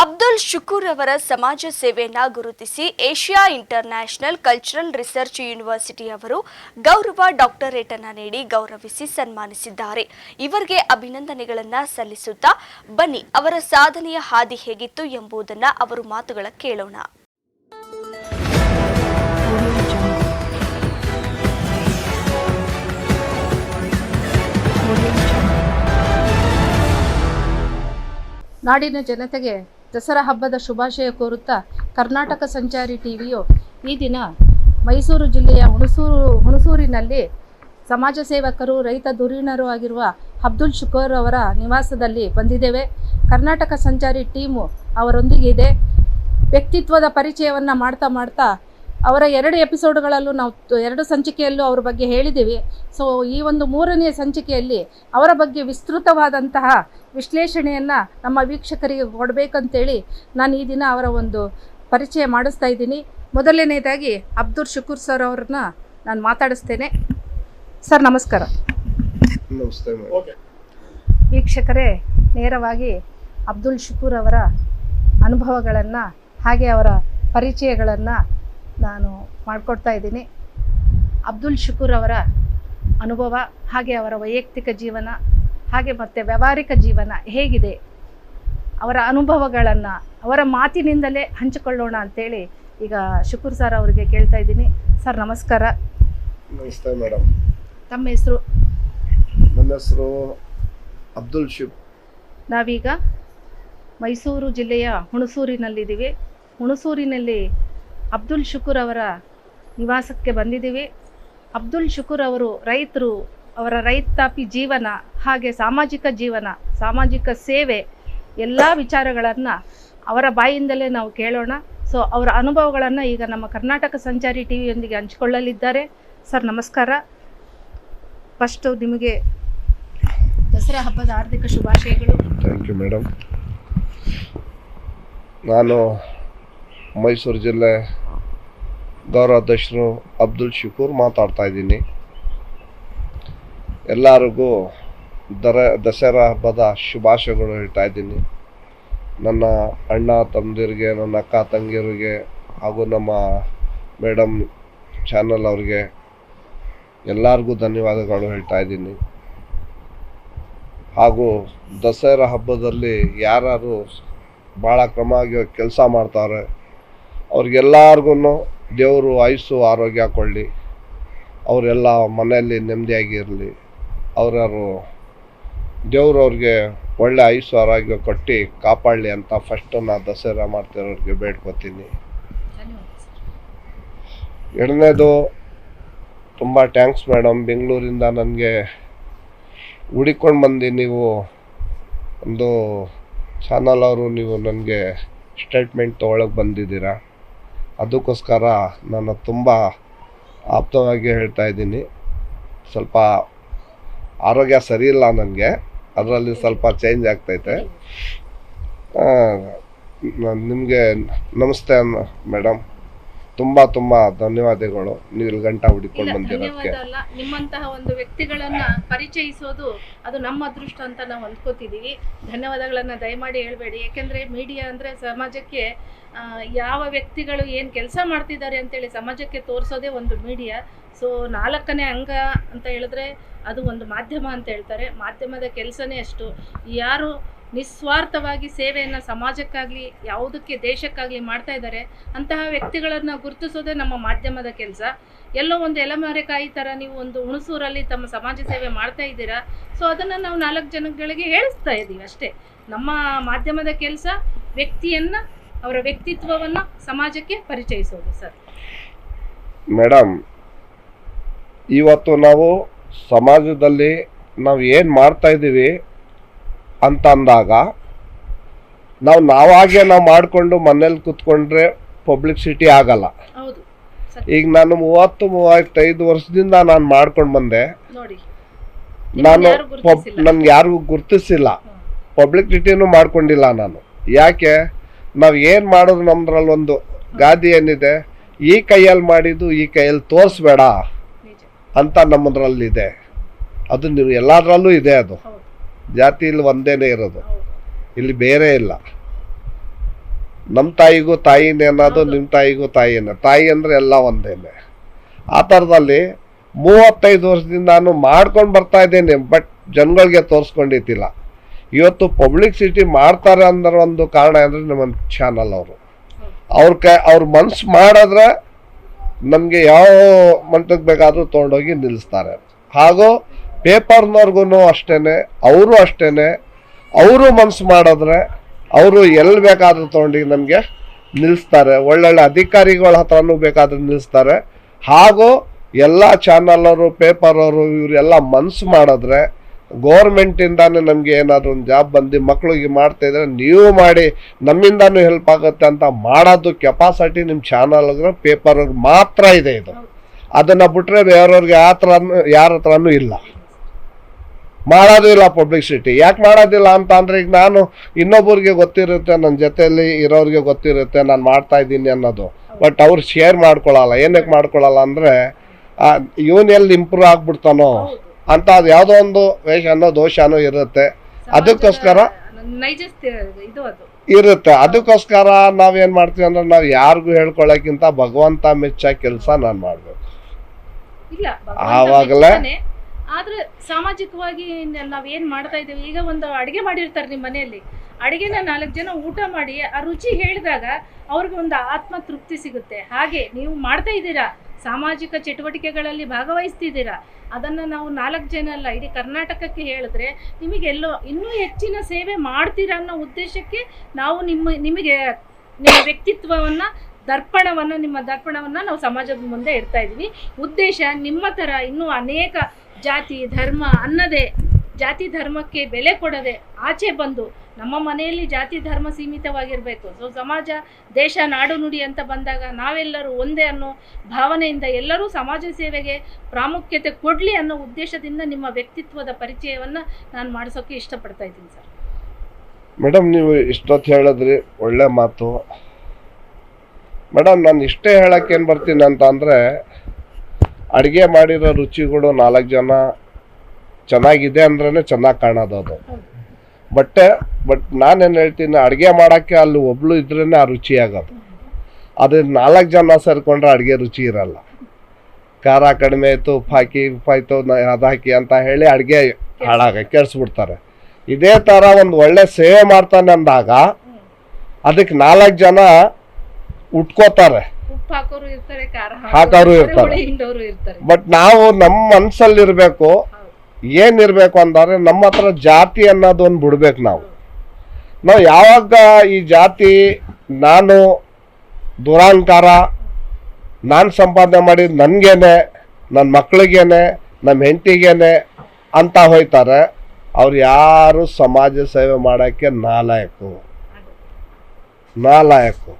ಅಬ್ದುಲ್ ಶುಕೂರ್ ಅವರ ಸಮಾಜ ಸೇವೆಯನ್ನ ಗುರುತಿಸಿ Asia international cultural research university ಅವರು ಗೌರವ ಡಾಕ್ಟರೇಟ್ ಅನ್ನ ನೀಡಿ ಗೌರವಿಸಿ ಸನ್ಮಾನಿಸಿದ್ದಾರೆ. ಇವರಿಗೆ ಅಭಿನಂದನೆಗಳನ್ನ ಸಲ್ಲಿಸುತ್ತಾ ಬನ್ನಿ, ಅವರ ಸಾಧನೆಯ ಹಾದಿ ಹೇಗಿತ್ತು ಎಂಬುದನ್ನ ಅವರು ಮಾತುಗಳ ಕೇಳೋಣ. ನಾಡಿನ ಜನತೆಗೆ ದಸರಾ ಹಬ್ಬದ ಶುಭಾಶಯ ಕೋರುತ್ತಾ ಕರ್ನಾಟಕ ಸಂಚಾರಿ ಟಿವಿಯು ಈ ದಿನ ಮೈಸೂರು ಜಿಲ್ಲೆಯ ಹುಣಸೂರು, ಹುಣಸೂರಿನಲ್ಲಿ ಸಮಾಜ ಸೇವಕರು, ರೈತ ಧುರೀಣರು ಆಗಿರುವ ಅಬ್ದುಲ್ ಶುಕೋರ್ ಅವರ ನಿವಾಸದಲ್ಲಿ ಬಂದಿದ್ದೇವೆ. ಕರ್ನಾಟಕ ಸಂಚಾರಿ ಟೀಮು ಅವರೊಂದಿಗೆ ಇದೆ. ವ್ಯಕ್ತಿತ್ವದ ಪರಿಚಯವನ್ನು ಮಾಡ್ತಾ ಮಾಡ್ತಾ ಅವರ ಎರಡು ಎಪಿಸೋಡ್ಗಳಲ್ಲೂ ನಾವು ಎರಡು ಸಂಚಿಕೆಯಲ್ಲೂ ಅವ್ರ ಬಗ್ಗೆ ಹೇಳಿದ್ದೀವಿ. ಸೊ ಈ ಒಂದು ಮೂರನೆಯ ಸಂಚಿಕೆಯಲ್ಲಿ ಅವರ ಬಗ್ಗೆ ವಿಸ್ತೃತವಾದಂತಹ ವಿಶ್ಲೇಷಣೆಯನ್ನು ನಮ್ಮ ವೀಕ್ಷಕರಿಗೆ ಕೊಡಬೇಕಂತೇಳಿ ನಾನು ಈ ದಿನ ಅವರ ಒಂದು ಪರಿಚಯ ಮಾಡಿಸ್ತಾ ಇದ್ದೀನಿ. ಮೊದಲನೇದಾಗಿ ಅಬ್ದುಲ್ ಶುಕೂರ್ ಸರ್ ಅವ್ರನ್ನ ನಾನು ಮಾತಾಡಿಸ್ತೇನೆ. ಸರ್ ನಮಸ್ಕಾರ. ವೀಕ್ಷಕರೇ ನೇರವಾಗಿ ಅಬ್ದುಲ್ ಶುಕೂರ್ ಅವರ ಅನುಭವಗಳನ್ನು ಹಾಗೆ ಅವರ ಪರಿಚಯಗಳನ್ನು ನಾನು ಮಾಡಿಕೊಡ್ತಾ ಇದ್ದೀನಿ. ಅಬ್ದುಲ್ ಶುಕೂರ್ ಅವರ ಅನುಭವ ಹಾಗೆ ಅವರ ವೈಯಕ್ತಿಕ ಜೀವನ ಹಾಗೆ ಮತ್ತು ವ್ಯವಹಾರಿಕ ಜೀವನ ಹೇಗಿದೆ? ಅವರ ಅನುಭವಗಳನ್ನು ಅವರ ಮಾತಿನಿಂದಲೇ ಹಂಚಿಕೊಳ್ಳೋಣ ಅಂತೇಳಿ ಈಗ ಶುಕೂರ್ ಸರ್ ಅವರಿಗೆ ಕೇಳ್ತಾ ಇದ್ದೀನಿ. ಸರ್ ನಮಸ್ಕಾರ. ನಮಸ್ತೆ ಮೇಡಮ್ ತಮ್ಮ ಹೆಸರು? ನನ್ನ ಹೆಸರು ಅಬ್ದುಲ್ ಶಿಬ್ ನಾವೀಗ ಮೈಸೂರು ಜಿಲ್ಲೆಯ ಹುಣಸೂರಿನಲ್ಲಿದ್ದೀವಿ. ಹುಣಸೂರಿನಲ್ಲಿ ಅಬ್ದುಲ್ ಶುಕೂರ್ ಅವರ ನಿವಾಸಕ್ಕೆ ಬಂದಿದ್ದೀವಿ. ಅಬ್ದುಲ್ ಶುಕೂರ್ ಅವರು ರೈತರು, ಅವರ ರೈತಾಪಿ ಜೀವನ ಹಾಗೆ ಸಾಮಾಜಿಕ ಜೀವನ, ಸಾಮಾಜಿಕ ಸೇವೆ, ಎಲ್ಲ ವಿಚಾರಗಳನ್ನು ಅವರ ಬಾಯಿಂದಲೇ ನಾವು ಕೇಳೋಣ. ಸೊ ಅವರ ಅನುಭವಗಳನ್ನು ಈಗ ನಮ್ಮ ಕರ್ನಾಟಕ ಸಂಚಾರಿ ಟಿ ವಿಯೊಂದಿಗೆ ಹಂಚಿಕೊಳ್ಳಲಿದ್ದಾರೆ. ಸರ್ ನಮಸ್ಕಾರ. ಫಸ್ಟು ನಿಮಗೆ ದಸರಾ ಹಬ್ಬದ ಹಾರ್ದಿಕ ಶುಭಾಶಯಗಳು. ಥ್ಯಾಂಕ್ ಯು ಮೇಡಮ್ ನಾನು ಮೈಸೂರು ಜಿಲ್ಲೆ ಗೌರವಾಧ್ಯಕ್ಷರು ಅಬ್ದುಲ್ ಶಿಕೂರ್ ಮಾತಾಡ್ತಾ ಇದ್ದೀನಿ. ಎಲ್ಲರಿಗೂ ದರ, ದಸರಾ ಹಬ್ಬದ ಶುಭಾಶಯಗಳು ಹೇಳ್ತಾ ಇದ್ದೀನಿ. ನನ್ನ ಅಣ್ಣ, ತಮ್ಮದಿರಿಗೆ, ನನ್ನ ಅಕ್ಕ, ತಂಗಿಯರಿಗೆ ಹಾಗೂ ನಮ್ಮ ಮೇಡಮ್ ಚಾನಲ್ ಅವ್ರಿಗೆ ಎಲ್ಲರಿಗೂ ಧನ್ಯವಾದಗಳು ಹೇಳ್ತಾ ಇದ್ದೀನಿ. ಹಾಗೂ ದಸರಾ ಹಬ್ಬದಲ್ಲಿ ಯಾರು ಭಾಳ ಕ್ರಮವಾಗಿ ಕೆಲಸ ಮಾಡ್ತಾರೆ ಅವ್ರಿಗೆಲ್ಲರಿಗೂ ದೇವರು ಆಯಸ್ಸು ಆರೋಗ್ಯ ಕೊಡಲಿ ಅವರೆಲ್ಲ ಮನೆಯಲ್ಲಿ ನೆಮ್ಮದಿಯಾಗಿರಲಿ ಅವ್ರವ್ರು ದೇವರು ಅವ್ರಿಗೆ ಒಳ್ಳೆ ಆಯಸ್ಸು ಆರೋಗ್ಯ ಕೊಟ್ಟು ಕಾಪಾಡಲಿ ಅಂತ ಫಸ್ಟು ನಾ ದಸರಾ ಮಾಡ್ತಿರೋರಿಗೆ ಬೇಡ್ಕೊತೀನಿ. ಎರಡನೇದು ತುಂಬ ಥ್ಯಾಂಕ್ಸ್ ಮೇಡಮ್ ಬೆಂಗಳೂರಿಂದ ನನಗೆ ಹುಡಿಕೊಂಡು ಬಂದು ನೀವು. ಒಂದು ಚಾನಲ್ ಅವರು ನೀವು ನನಗೆ ಸ್ಟೇಟ್ಮೆಂಟ್ ತೊಗೊಳಕ್ಕೆ ಬಂದಿದ್ದೀರಾ. ಅದಕ್ಕೋಸ್ಕರ ನಾನು ತುಂಬ ಆಪ್ತವಾಗಿ ಹೇಳ್ತಾ ಇದ್ದೀನಿ. ಸ್ವಲ್ಪ ಆರೋಗ್ಯ ಸರಿ ಇಲ್ಲ ನನಗೆ. ಅದರಲ್ಲಿ ಸ್ವಲ್ಪ ಚೇಂಜ್ ಆಗ್ತೈತೆ. ನಿಮಗೆ ನಮಸ್ತೆ ಮೇಡಮ್ ತುಂಬ ತುಂಬಾ ಧನ್ಯವಾದಗಳು ನೀವು ಇಲ್ಲಿ ಗಂಟ ಹುಡುಕೊಂಡು ಬಂದಿರೋದಕ್ಕೆ. ಧನ್ಯವಾದ ಅಲ್ಲ ನಿಮ್ಮಂತಹ ಒಂದು ವ್ಯಕ್ತಿಗಳನ್ನ ಪರಿಚಯಿಸೋದು ಅದು ನಮ್ಮ ಅದೃಷ್ಟ ಅಂತ ನಾವು ಅಂದ್ಕೋತಿದೀವಿ. ಧನ್ಯವಾದಗಳನ್ನ ದಯಮಾಡಿ ಹೇಳ್ಬೇಡಿ. ಯಾಕೆಂದ್ರೆ ಮೀಡಿಯಾ ಅಂದ್ರೆ ಸಮಾಜಕ್ಕೆ ಆ, ಯಾವ ವ್ಯಕ್ತಿಗಳು ಏನು ಕೆಲಸ ಮಾಡ್ತಿದ್ದಾರೆ ಅಂತೇಳಿ ಸಮಾಜಕ್ಕೆ ತೋರಿಸೋದೇ ಒಂದು ಮೀಡಿಯಾ ಸೊ ನಾಲ್ಕನೇ ಅಂಗ ಅಂತ ಹೇಳಿದ್ರೆ ಅದು ಒಂದು ಮಾಧ್ಯಮ ಅಂತ ಹೇಳ್ತಾರೆ. ಮಾಧ್ಯಮದ ಕೆಲಸನೇ ಅಷ್ಟು. ಯಾರು ನಿಸ್ವಾರ್ಥವಾಗಿ ಸೇವೆಯನ್ನು ಸಮಾಜಕ್ಕಾಗಲಿ, ಯಾವುದಕ್ಕೆ ದೇಶಕ್ಕಾಗಲಿ ಮಾಡ್ತಾ ಇದ್ದಾರೆ, ಅಂತಹ ವ್ಯಕ್ತಿಗಳನ್ನು ಗುರುತಿಸೋದೇ ನಮ್ಮ ಮಾಧ್ಯಮದ ಕೆಲಸ. ಎಲ್ಲೋ ಒಂದು ಎಲೆಮರೆಕಾಯಿ ಥರ ನೀವು ಒಂದು ಹುಣಸೂರಲ್ಲಿ ತಮ್ಮ ಸಮಾಜ ಸೇವೆ ಮಾಡ್ತಾ ಇದ್ದೀರಾ? ಸೊ ಅದನ್ನು ನಾವು ನಾಲ್ಕು ಜನಗಳಿಗೆ ಹೇಳಿಸ್ತಾ ಇದ್ದೀವಿ ಅಷ್ಟೇ. ನಮ್ಮ ಮಾಧ್ಯಮದ ಕೆಲಸ ವ್ಯಕ್ತಿಯನ್ನು, ಅವರ ವ್ಯಕ್ತಿತ್ವವನ್ನು ಸಮಾಜಕ್ಕೆ ಪರಿಚಯಿಸೋದು ಸರ್. ಮೇಡಮ್ ಇವತ್ತು ನಾವು ಸಮಾಜದಲ್ಲಿ ನಾವು ಏನು ಮಾಡ್ತಾ ಇದ್ದೀವಿ ಅಂತ ಅಂದಾಗ ನಾವು ನಾವಾಗೆ ನಾವು ಮಾಡಿಕೊಂಡು ಮನೇಲಿ ಕೂತ್ಕೊಂಡ್ರೆ ಪಬ್ಲಿಸಿಟಿ ಆಗಲ್ಲ. ಈಗ ನಾನು ಮೂವತ್ತು ಮೂವತ್ತೈದು ವರ್ಷದಿಂದ ನಾನು ಮಾಡ್ಕೊಂಡು ಬಂದೆ. ನಾನು. ನನ್ಗೆ ಯಾರಿಗೂ ಗುರ್ತಿಸಿಲ್ಲ. ಪಬ್ಲಿಕ್ಸಿಟಿನೂ ಮಾಡ್ಕೊಂಡಿಲ್ಲ ನಾನು. ಯಾಕೆ? ನಾವು ಏನು ಮಾಡೋದು ನಮ್ದ್ರಲ್ಲಿ ಒಂದು ಗಾದಿ ಏನಿದೆ? ಈ ಕೈಯಲ್ಲಿ ಮಾಡಿದ್ದು ಈ ಕೈಯಲ್ಲಿ ತೋರಿಸ್ಬೇಡ ಅಂತ ನಮ್ಮದ್ರಲ್ಲಿದೆ. ಅದು ನೀವು ಎಲ್ಲದರಲ್ಲೂ ಇದೆ ಅದು. ಜಾತಿ ಇಲ್ಲಿ ಒಂದೇನೇ ಇರೋದು. ಇಲ್ಲಿ ಬೇರೆ ಇಲ್ಲ. ನಮ್ಮ ತಾಯಿಗೂ ತಾಯಿನೇ ಅನ್ನೋದು ನಿಮ್ಮ ತಾಯಿಗೂ ತಾಯಿನೇ. ತಾಯಿ ಅಂದರೆ ಎಲ್ಲ ಒಂದೇನೆ. ಆ ಥರದಲ್ಲಿ ಮೂವತ್ತೈದು ವರ್ಷದಿಂದ ನಾನು ಮಾಡ್ಕೊಂಡು ಬರ್ತಾ ಇದ್ದೇನೆ ಬಟ್ ಜನಗಳಿಗೆ ತೋರಿಸ್ಕೊಂಡಿದ್ದಿಲ್ಲ. ಇವತ್ತು ಪಬ್ಲಿಸಿಟಿ ಮಾಡ್ತಾರೆ ಅಂದ್ರೆ ಒಂದು ಕಾರಣ ಅಂದರೆ ನಮ್ಮ ಚಾನಲ್ ಅವರು. ಅವ್ರ ಕ ಅವ್ರ ಮನ್ಸು ಮಾಡಿದ್ರೆ ನಮಗೆ ಯಾವ ಮಂಟಕ್ಕೆ ಬೇಕಾದರೂ ತೊಗೊಂಡೋಗಿ ನಿಲ್ಲಿಸ್ತಾರೆ. ಹಾಗೂ ಪೇಪರ್ನವ್ರಿಗೂ ಅಷ್ಟೇ ಅವರು ಅಷ್ಟೇ ಅವರು ಮನಸ್ಸು ಮಾಡಿದ್ರೆ ಅವರು ಎಲ್ಲಿ ಬೇಕಾದ್ರೂ ತೊಗೊಂಡು ನಮಗೆ ನಿಲ್ಲಿಸ್ತಾರೆ ಒಳ್ಳೊಳ್ಳೆ ಅಧಿಕಾರಿಗಳ ಹತ್ರನೂ ಬೇಕಾದ್ರೆ ನಿಲ್ಲಿಸ್ತಾರೆ ಹಾಗೂ ಎಲ್ಲ ಚಾನಲವರು ಪೇಪರವರು ಇವರೆಲ್ಲ ಮನಸ್ಸು ಮಾಡಿದ್ರೆ ಗೋರ್ಮೆಂಟಿಂದಾನೇ ನಮಗೆ ಏನಾದರೂ ಒಂದು ಜಾಬ್ ಬಂದು ಮಕ್ಕಳಿಗೆ ಮಾಡ್ತಾ ಇದ್ದರೆ ನೀವು ಮಾಡಿ ನಮ್ಮಿಂದಾನು ಹೆಲ್ಪ್ ಆಗುತ್ತೆ ಅಂತ ಮಾಡೋದು ಕೆಪಾಸಿಟಿ ನಿಮ್ಮ ಚಾನಲ್ಗೆ ಪೇಪರ್ ಮಾತ್ರ ಇದೆ ಇದು. ಅದನ್ನು ಬಿಟ್ಟರೆ ಬೇರೆಯವ್ರಿಗೆ ಆ ಥರ ಯಾರ ಹತ್ರನೂ ಇಲ್ಲ. ಮಾಡೋದು ಇಲ್ಲ ಪಬ್ಲಿಸಿಟಿ ಯಾಕೆ ಮಾಡೋದಿಲ್ಲ ಅಂತ ಅಂದರೆ ಈಗ ನಾನು ಇನ್ನೊಬ್ಬರಿಗೆ ಗೊತ್ತಿರುತ್ತೆ ನನ್ನ ಜೊತೆಯಲ್ಲಿ ಇರೋರಿಗೆ ಗೊತ್ತಿರುತ್ತೆ ನಾನು ಮಾಡ್ತಾ ಇದ್ದೀನಿ ಅನ್ನೋದು. ಬಟ್ ಅವ್ರು ಶೇರ್ ಮಾಡ್ಕೊಳ್ಳಲ್ಲ ಏನಕ್ಕೆ ಮಾಡ್ಕೊಳ್ಳಲ್ಲ ಅಂದರೆ ಇವನ್ ಎಲ್ಲಿ ಇಂಪ್ರೂವ್ ಆಗ್ಬಿಡ್ತಾನೋ ಅಂತ ಅದು ಯಾವುದೋ ಒಂದು ವೇಷನೋ ದೋಷನೋ ಇರುತ್ತೆ. ಅದಕ್ಕೋಸ್ಕರ ಇರುತ್ತೆ. ಅದಕ್ಕೋಸ್ಕರ ನಾವೇನ್ ಮಾಡ್ತೀವಿ ಅಂದ್ರೆ ನಾವು ಯಾರಿಗೂ ಹೇಳ್ಕೊಳ್ಳೋಕ್ಕಿಂತ ಭಗವಂತ ಮೆಚ್ಚ ಕೆಲಸ ನಾನು ಮಾಡ್ಬೇಕು. ಆವಾಗಲೇ? ಆದ್ರೆ ಸಾಮಾಜಿಕವಾಗಿ ನಾವು ಏನ್ ಮಾಡ್ತಾ ಇದ್ದೇವೆ? ಈಗ ಒಂದು ಅಡಿಗೆ ಮಾಡಿರ್ತಾರೆ ನಿಮ್ಮ ಮನೆಯಲ್ಲಿ. ಅಡಿಗೆನ ನಾಲ್ಕು ಜನ ಊಟ ಮಾಡಿ ಆ ರುಚಿ ಹೇಳಿದಾಗ ಅವ್ರಿಗೆ ಒಂದು ಆತ್ಮ ತೃಪ್ತಿ ಸಿಗುತ್ತೆ. ಹಾಗೆ ನೀವು ಮಾಡ್ತಾ ಇದ್ದೀರಾ? ಸಾಮಾಜಿಕ ಚಟುವಟಿಕೆಗಳಲ್ಲಿ ಭಾಗವಹಿಸ್ತಿದ್ದೀರಾ? ಅದನ್ನ ನಾವು ನಾಲ್ಕು ಜನ ಅಲ್ಲ, ಇಡೀ ಕರ್ನಾಟಕಕ್ಕೆ ಹೇಳಿದ್ರೆ ನಿಮಗೆ ಎಲ್ಲೋ ಇನ್ನೂ ಹೆಚ್ಚಿನ ಸೇವೆ ಮಾಡ್ತೀರಾ ಅನ್ನೋ ಉದ್ದೇಶಕ್ಕೆ ನಾವು ನಿಮ್ಮ, ನಿಮಗೆ, ನಿಮ್ಮ ವ್ಯಕ್ತಿತ್ವವನ್ನ, ದರ್ಪಣವನ್ನ, ನಿಮ್ಮ ದರ್ಪಣವನ್ನ ನಾವು ಸಮಾಜದ ಮುಂದೆ ಇಡ್ತಾ ಇದ್ದೀವಿ. ಉದ್ದೇಶ ನಿಮ್ಮ ಥರ ಇನ್ನೂ ಅನೇಕ ಜಾತಿ ಧರ್ಮ ಅನ್ನದೇ ಜಾತಿ ಧರ್ಮಕ್ಕೆ ಬೆಲೆ ಕೊಡದೆ ಆಚೆ ಬಂದು ನಮ್ಮ ಮನೆಯಲ್ಲಿ ಜಾತಿ ಧರ್ಮ ಸೀಮಿತವಾಗಿರಬೇಕು. ಸೊ, ಸಮಾಜ, ದೇಶ, ನಾಡು ನುಡಿ ಅಂತ ಬಂದಾಗ ನಾವೆಲ್ಲರೂ ಒಂದೇ ಅನ್ನೋ ಭಾವನೆಯಿಂದ ಎಲ್ಲರೂ ಸಮಾಜ ಸೇವೆಗೆ ಪ್ರಾಮುಖ್ಯತೆ ಕೊಡಲಿ ಅನ್ನೋ ಉದ್ದೇಶದಿಂದ ನಿಮ್ಮ ವ್ಯಕ್ತಿತ್ವದ ಪರಿಚಯವನ್ನ ನಾನು ಮಾಡಿಸೋಕ್ಕೆ ಇಷ್ಟಪಡ್ತಾ ಇದ್ದೀನಿ ಸರ್. ಮೇಡಮ್, ನೀವು ಇಷ್ಟೊತ್ತು ಹೇಳಿದ್ರಿ, ಒಳ್ಳೆ ಮಾತು. ಮೇಡಮ್, ನಾನು ಇಷ್ಟೇ ಹೇಳಕ್ಕೆ ಏನು ಬರ್ತೀನಿ ಅಂತ ಅಂದರೆ ಅಡುಗೆ ಮಾಡಿರೋ ರುಚಿಗಳು ನಾಲ್ಕು ಜನ ಚೆನ್ನಾಗಿದೆ ಅಂದ್ರೆ ಚೆನ್ನಾಗಿ ಕಾಣೋದು ಅದು. ಬಟ್ಟೆ, ಬಟ್ ನಾನೇನು ಹೇಳ್ತೀನಿ, ಅಡುಗೆ ಮಾಡೋಕ್ಕೆ ಅಲ್ಲಿ ಒಬ್ಳು ಇದ್ರೇ ಆ ರುಚಿ ಆಗೋದು. ಅದು ನಾಲ್ಕು ಜನ ಸೇರಿಕೊಂಡ್ರೆ ಅಡುಗೆ ರುಚಿ ಇರಲ್ಲ. ಖಾರ ಕಡಿಮೆ ಆಯಿತು, ಉಪ್ಪು ಹಾಕಿ, ಉಪ್ಪು ಆಯಿತು ಅದು ಹಾಕಿ ಅಂತ ಹೇಳಿ ಅಡುಗೆ ಹಾಳಾಗ, ಕೆಡಿಸ್ಬಿಡ್ತಾರೆ. ಇದೇ ಥರ ಒಂದು ಒಳ್ಳೆ ಸೇವೆ ಮಾಡ್ತಾನೆ ಅಂದಾಗ ಅದಕ್ಕೆ ನಾಲ್ಕು ಜನ ಉಟ್ಕೋತಾರೆ. ಹಾಕೋರು ಇರ್ತಾರೆ ಬಟ್ ನಾವು ನಮ್ಮ ಮನಸ್ಸಲ್ಲಿರಬೇಕು ಏನಿರ್ಬೇಕು ಅಂದರೆ ನಮ್ಮ ಹತ್ರ ಜಾತಿ ಅನ್ನೋದು ಒಂದು ಬಿಡ್ಬೇಕು ನಾವು. ನಾವು ಯಾವಾಗ ಈ ಜಾತಿ ನಾನು ದುರಾಂಕಾರ ನಾನು ಸಂಪಾದನೆ ಮಾಡಿದ ನನಗೇನೆ ನನ್ನ ಮಕ್ಕಳಿಗೇನೆ ನಮ್ಮ ಹೆಂಡತಿಗೇನೆ ಅಂತ ಹೋಯ್ತಾರೆ ಅವ್ರು ಯಾರು ಸಮಾಜ ಸೇವೆ ಮಾಡೋಕ್ಕೆ ನಾಲಾಯಕು. ನಾಲಾಯಕು.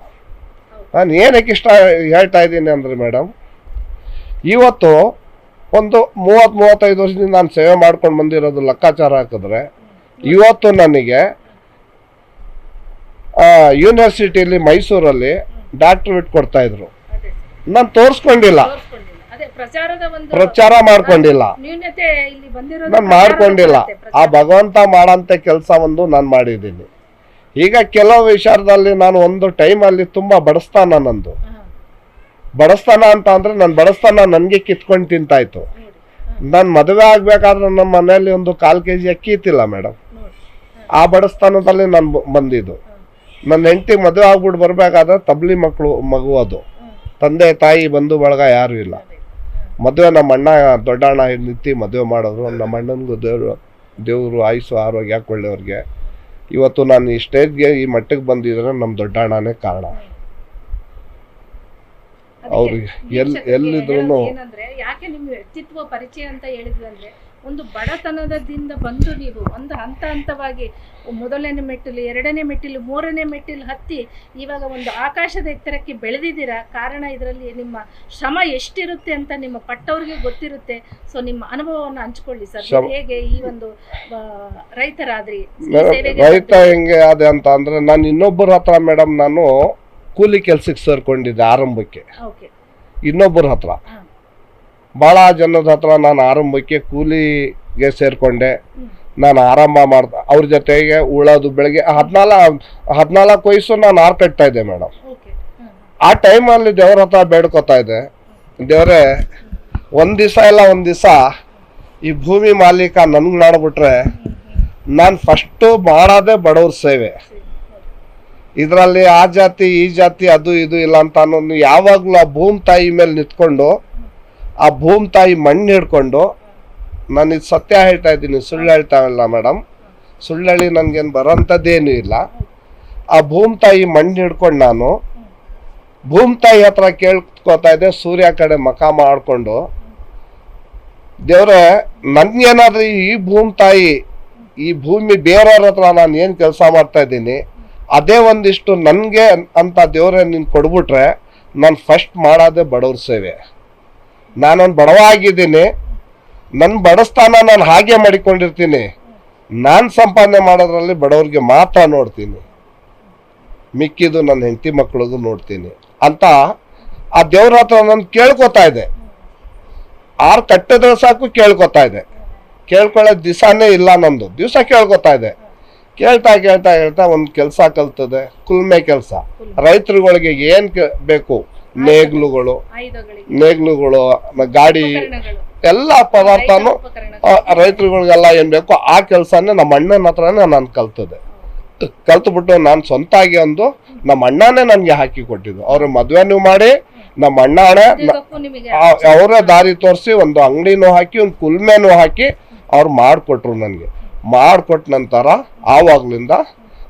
ನಾನು ಏನಕ್ಕೆ ಇಷ್ಟ ಹೇಳ್ತಾ ಇದ್ದೀನಿ ಅಂದರೆ ಮೇಡಮ್ ಇವತ್ತು ಒಂದು ಮೂವತ್ತು ಮೂವತ್ತೈದು ವರ್ಷದಿಂದ ನಾನು ಸೇವೆ ಮಾಡ್ಕೊಂಡು ಬಂದಿರೋದು ಲೆಕ್ಕಾಚಾರ ಹಾಕಿದ್ರೆ ಇವತ್ತು ನನಗೆ ಯೂನಿವರ್ಸಿಟಿಲಿ ಮೈಸೂರಲ್ಲಿ ಡಾಕ್ಟ್ರೇಟ್ ಕೊಡ್ತಾ ಇದ್ರು. ನಾನು ತೋರಿಸ್ಕೊಂಡಿಲ್ಲ. ಪ್ರಚಾರ ಮಾಡ್ಕೊಂಡಿಲ್ಲ. ನಾನು ಮಾಡ್ಕೊಂಡಿಲ್ಲ. ಆ ಭಗವಂತ ಮಾಡಂತ ಕೆಲಸ ಒಂದು ನಾನು ಮಾಡಿದ್ದೀನಿ. ಈಗ ಕೆಲವು ವಿಚಾರದಲ್ಲಿ ನಾನು ಒಂದು ಟೈಮಲ್ಲಿ ತುಂಬ ಬಡಸ್ತಾನ ನಂದು. ಬಡಸ್ತಾನ ಅಂತ ಅಂದರೆ ನನ್ನ ಬಡಸ್ತಾನ ನನಗೆ ಕಿತ್ಕೊಂಡು ತಿಂತಾಯ್ತು. ನಾನು ಮದುವೆ ಆಗ್ಬೇಕಾದ್ರೆ ನಮ್ಮ ಮನೆಯಲ್ಲಿ ಒಂದು ಕಾಲು ಕೆ ಜಿ ಅಕ್ಕಿ ಇತ್ತಿಲ್ಲ ಮೇಡಮ್ ಆ ಬಡಸ್ತಾನದಲ್ಲಿ ನಾನು ಬಂದಿದ್ದು. ನನ್ನ ಹೆಂಡತಿ ಮದುವೆ ಆಗ್ಬಿಟ್ಟು ಬರಬೇಕಾದ್ರೆ ತಬ್ಲಿ ಮಕ್ಕಳು ಮಗು ಅದು. ತಂದೆ ತಾಯಿ ಬಂಧು ಬಳಗ ಯಾರು ಇಲ್ಲ. ಮದುವೆ ನಮ್ಮ ಅಣ್ಣ ದೊಡ್ಡ ಅಣ್ಣ ನಿಂತು ಮದುವೆ ಮಾಡಿದ್ರು ನಮ್ಮ ಅಣ್ಣನಿಗೂ ದೇವರು ದೇವರು ಆಯುಸು ಆರೋಗ್ಯ ಕೊಳ್ಳೋರಿಗೆ ಇವತ್ತು ನಾನು ಈ ಸ್ಟೇಜ್ಗೆ ಈ ಮಟ್ಟಕ್ಕೆ ಬಂದಿದ್ರೆ ನಮ್ಮ ದೊಡ್ಡ ಅಣ್ಣನೇ ಕಾರಣ ಅವ್ರಿಗೆ ಎಲ್ಲಿ ಎಲ್ಲಿದ್ರು ಯಾಕೆ ನಿಮ್ಮ ವ್ಯಕ್ತಿತ್ವ ಪರಿಚಯ ಅಂತ ಹೇಳಿದ್ವಿ ಅಂದ್ರೆ ಒಂದು ಬಡತನದಿಂದ ಬಂದು ನೀವು ಒಂದು ಹಂತ ಹಂತವಾಗಿ ಮೊದಲನೇ ಮೆಟ್ಟಿಲು ಎರಡನೇ ಮೆಟ್ಟಿಲು ಮೂರನೇ ಮೆಟ್ಟಿಲು ಹತ್ತಿ ಇವಾಗ ಒಂದು ಆಕಾಶದ ಎತ್ತರಕ್ಕೆ ಬೆಳೆದಿದ್ದೀರಾ? ಕಾರಣ ಇದರಲ್ಲಿ ನಿಮ್ಮ ಶ್ರಮ ಎಷ್ಟಿರುತ್ತೆ ಅಂತ ನಿಮ್ಮ ಪಟ್ಟವ್ರಿಗೆ ಗೊತ್ತಿರುತ್ತೆ. ಸೊ ನಿಮ್ಮ ಅನುಭವವನ್ನು ಹಂಚ್ಕೊಳ್ಳಿ ಸರ್. ಹೇಗೆ ಈ ಒಂದು ರೈತರಾದ್ರಿ? ರೈತ. ಹೆಂಗೆ ಅದೇ ಅಂತ ಅಂದ್ರೆ ನಾನು ಇನ್ನೊಬ್ಬರ ಹತ್ರ ಮೇಡಮ್ ನಾನು ಕೂಲಿ ಕೆಲ್ಸಕ್ಕೆ ಸೇರ್ಕೊಂಡಿದ್ದೆ ಆರಂಭಕ್ಕೆ. ಓಕೆ ಇನ್ನೊಬ್ಬರ ಹತ್ರ. ಭಾಳ ಜನದ ಹತ್ರ ನಾನು ಆರಂಭಕ್ಕೆ ಕೂಲಿಗೆ ಸೇರಿಕೊಂಡೆ. ನಾನು ಆರಂಭ ಮಾಡ್ದೆ ಅವ್ರ ಜೊತೆಗೆ ಉಳೋದು ಬೆಳಗ್ಗೆ ಹದಿನಾಲ್ಕು ಹದಿನಾಲ್ಕು ವಯಸ್ಸು ನಾನು ಆರು ಕಟ್ತಾ ಇದ್ದೆ ಮೇಡಮ್ ಆ ಟೈಮಲ್ಲಿ ದೇವ್ರ ಹತ್ರ ಬೇಡ್ಕೊತಾ ಇದ್ದೆ. ದೇವ್ರೆ ಒಂದು ದಿವಸ ಇಲ್ಲ ಒಂದು ದಿವಸ ಈ ಭೂಮಿ ಮಾಲೀಕ ನನ್ಗೆ ಮಾಡಿಬಿಟ್ರೆ ನಾನು ಫಸ್ಟು ಮಾಡೋದೇ ಬಡವ್ರ ಸೇವೆ. ಇದರಲ್ಲಿ ಆ ಜಾತಿ ಈ ಜಾತಿ ಅದು ಇದು ಇಲ್ಲ ಅಂತ ಅನ್ನೋದು ಯಾವಾಗಲೂ ಆ ಭೂಮಿ ತಾಯಿ ಮೇಲೆ ನಿಂತ್ಕೊಂಡು ಆ ಭೂಮಿ ತಾಯಿ ಮಣ್ಣು ಹಿಡ್ಕೊಂಡು ನಾನು ಇದು ಸತ್ಯ ಹೇಳ್ತಾ ಇದ್ದೀನಿ, ಸುಳ್ಳು ಹೇಳ್ತಾ ಇಲ್ಲ ಮೇಡಮ್. ಸುಳ್ಳು ಹೇಳಿ ನನಗೇನು ಬರೋಂಥದ್ದೇನು ಇಲ್ಲ. ಆ ಭೂಮಿ ತಾಯಿ ಮಣ್ಣು ಹಿಡ್ಕೊಂಡು ನಾನು ಭೂಮಿ ತಾಯಿ ಹತ್ರ ಕೇಳ್ಕೊತಾ ಇದ್ದೆ, ಸೂರ್ಯ ಕಡೆ ಮಖ ಮಾಡಿಕೊಂಡು. ದೇವ್ರೆ, ನನ್ಗೇನಾದ್ರೂ ಈ ಭೂಮಿ ತಾಯಿ, ಈ ಭೂಮಿ ಬೇರೆಯವ್ರ ಹತ್ರ ನಾನು ಏನು ಕೆಲಸ ಮಾಡ್ತಾ ಇದ್ದೀನಿ, ಅದೇ ಒಂದಿಷ್ಟು ನನಗೆ ಅಂತ ದೇವ್ರೆ ನೀನು ಕೊಡ್ಬಿಟ್ರೆ ನಾನು ಫಸ್ಟ್ ಮಾಡೋದೇ ಬಡವ್ರ ಸೇವೆ. ನಾನೊಂದು ಬಡವ ಆಗಿದ್ದೀನಿ ನನ್ನ ಬಡಸ್ತಾನ ನಾನು ಹಾಗೆ ಮಾಡಿಕೊಂಡಿರ್ತೀನಿ. ನಾನು ಸಂಪಾದನೆ ಮಾಡೋದ್ರಲ್ಲಿ ಬಡವ್ರಿಗೆ ಮಾತ್ರ ನೋಡ್ತೀನಿ. ಮಿಕ್ಕಿದು ನನ್ನ ಹೆಂಡತಿ ಮಕ್ಕಳದು ನೋಡ್ತೀನಿ. ಅಂತ ಆ ದೇವ್ರ ಹತ್ರ ನಾನು ಕೇಳ್ಕೊತಾ ಇದ್ದೆ ಆರು ಕಟ್ಟಿದ್ರೆ ಸಾಕು ಕೇಳ್ಕೊತಾ ಇದೆ. ಕೇಳ್ಕೊಳ್ಳೋ ದಿವಸನೇ ಇಲ್ಲ ನಮ್ಮದು ದಿವಸ ಕೇಳ್ಕೊತಾ ಇದೆ. ಕೇಳ್ತಾ ಕೇಳ್ತಾ ಕೇಳ್ತಾ ಒಂದು ಕೆಲಸ ಕಲ್ತದೆ. ಕುಲ್ಮೆ ಕೆಲಸ. ರೈತರುಗಳಿಗೆ ಏನು ಬೇಕು? ನೇಗ್ಲುಗಳು ನೇಗ್ಲುಗಳು ಗಾಡಿ ಎಲ್ಲ ಪದಾರ್ಥನು ರೈತರುಗಳಿಗೆಲ್ಲ ಏನು ಬೇಕೋ ಆ ಕೆಲಸನೇ ನಮ್ಮ ಅಣ್ಣನ ಹತ್ರನೇ ನಾನು ಕಲ್ತದೆ. ಕಲ್ತುಬಿಟ್ಟು ನಾನು ಸ್ವಂತಾಗಿ ಒಂದು ನಮ್ಮ ಅಣ್ಣನೇ ನನಗೆ ಹಾಕಿ ಕೊಟ್ಟಿದ್ದು. ಅವ್ರ ಮದುವೆನೂ ಮಾಡಿ ನಮ್ಮ ಅಣ್ಣ ಹಣೆ ನ- ಉದ್ಯೋಗಕ್ಕೂ ನಿಮಗೆ ಆ- ಅವರೇ ದಾರಿ ತೋರಿಸಿ ಒಂದು ಅಂಗಡಿನೂ ಹಾಕಿ ಒಂದು ಕುಲ್ಮೆನೂ ಹಾಕಿ ಅವ್ರು ಮಾಡಿಕೊಟ್ರು ನನಗೆ. ಮಾಡಿಕೊಟ್ಟ ನಂತರ ಆವಾಗ್ಲಿಂದ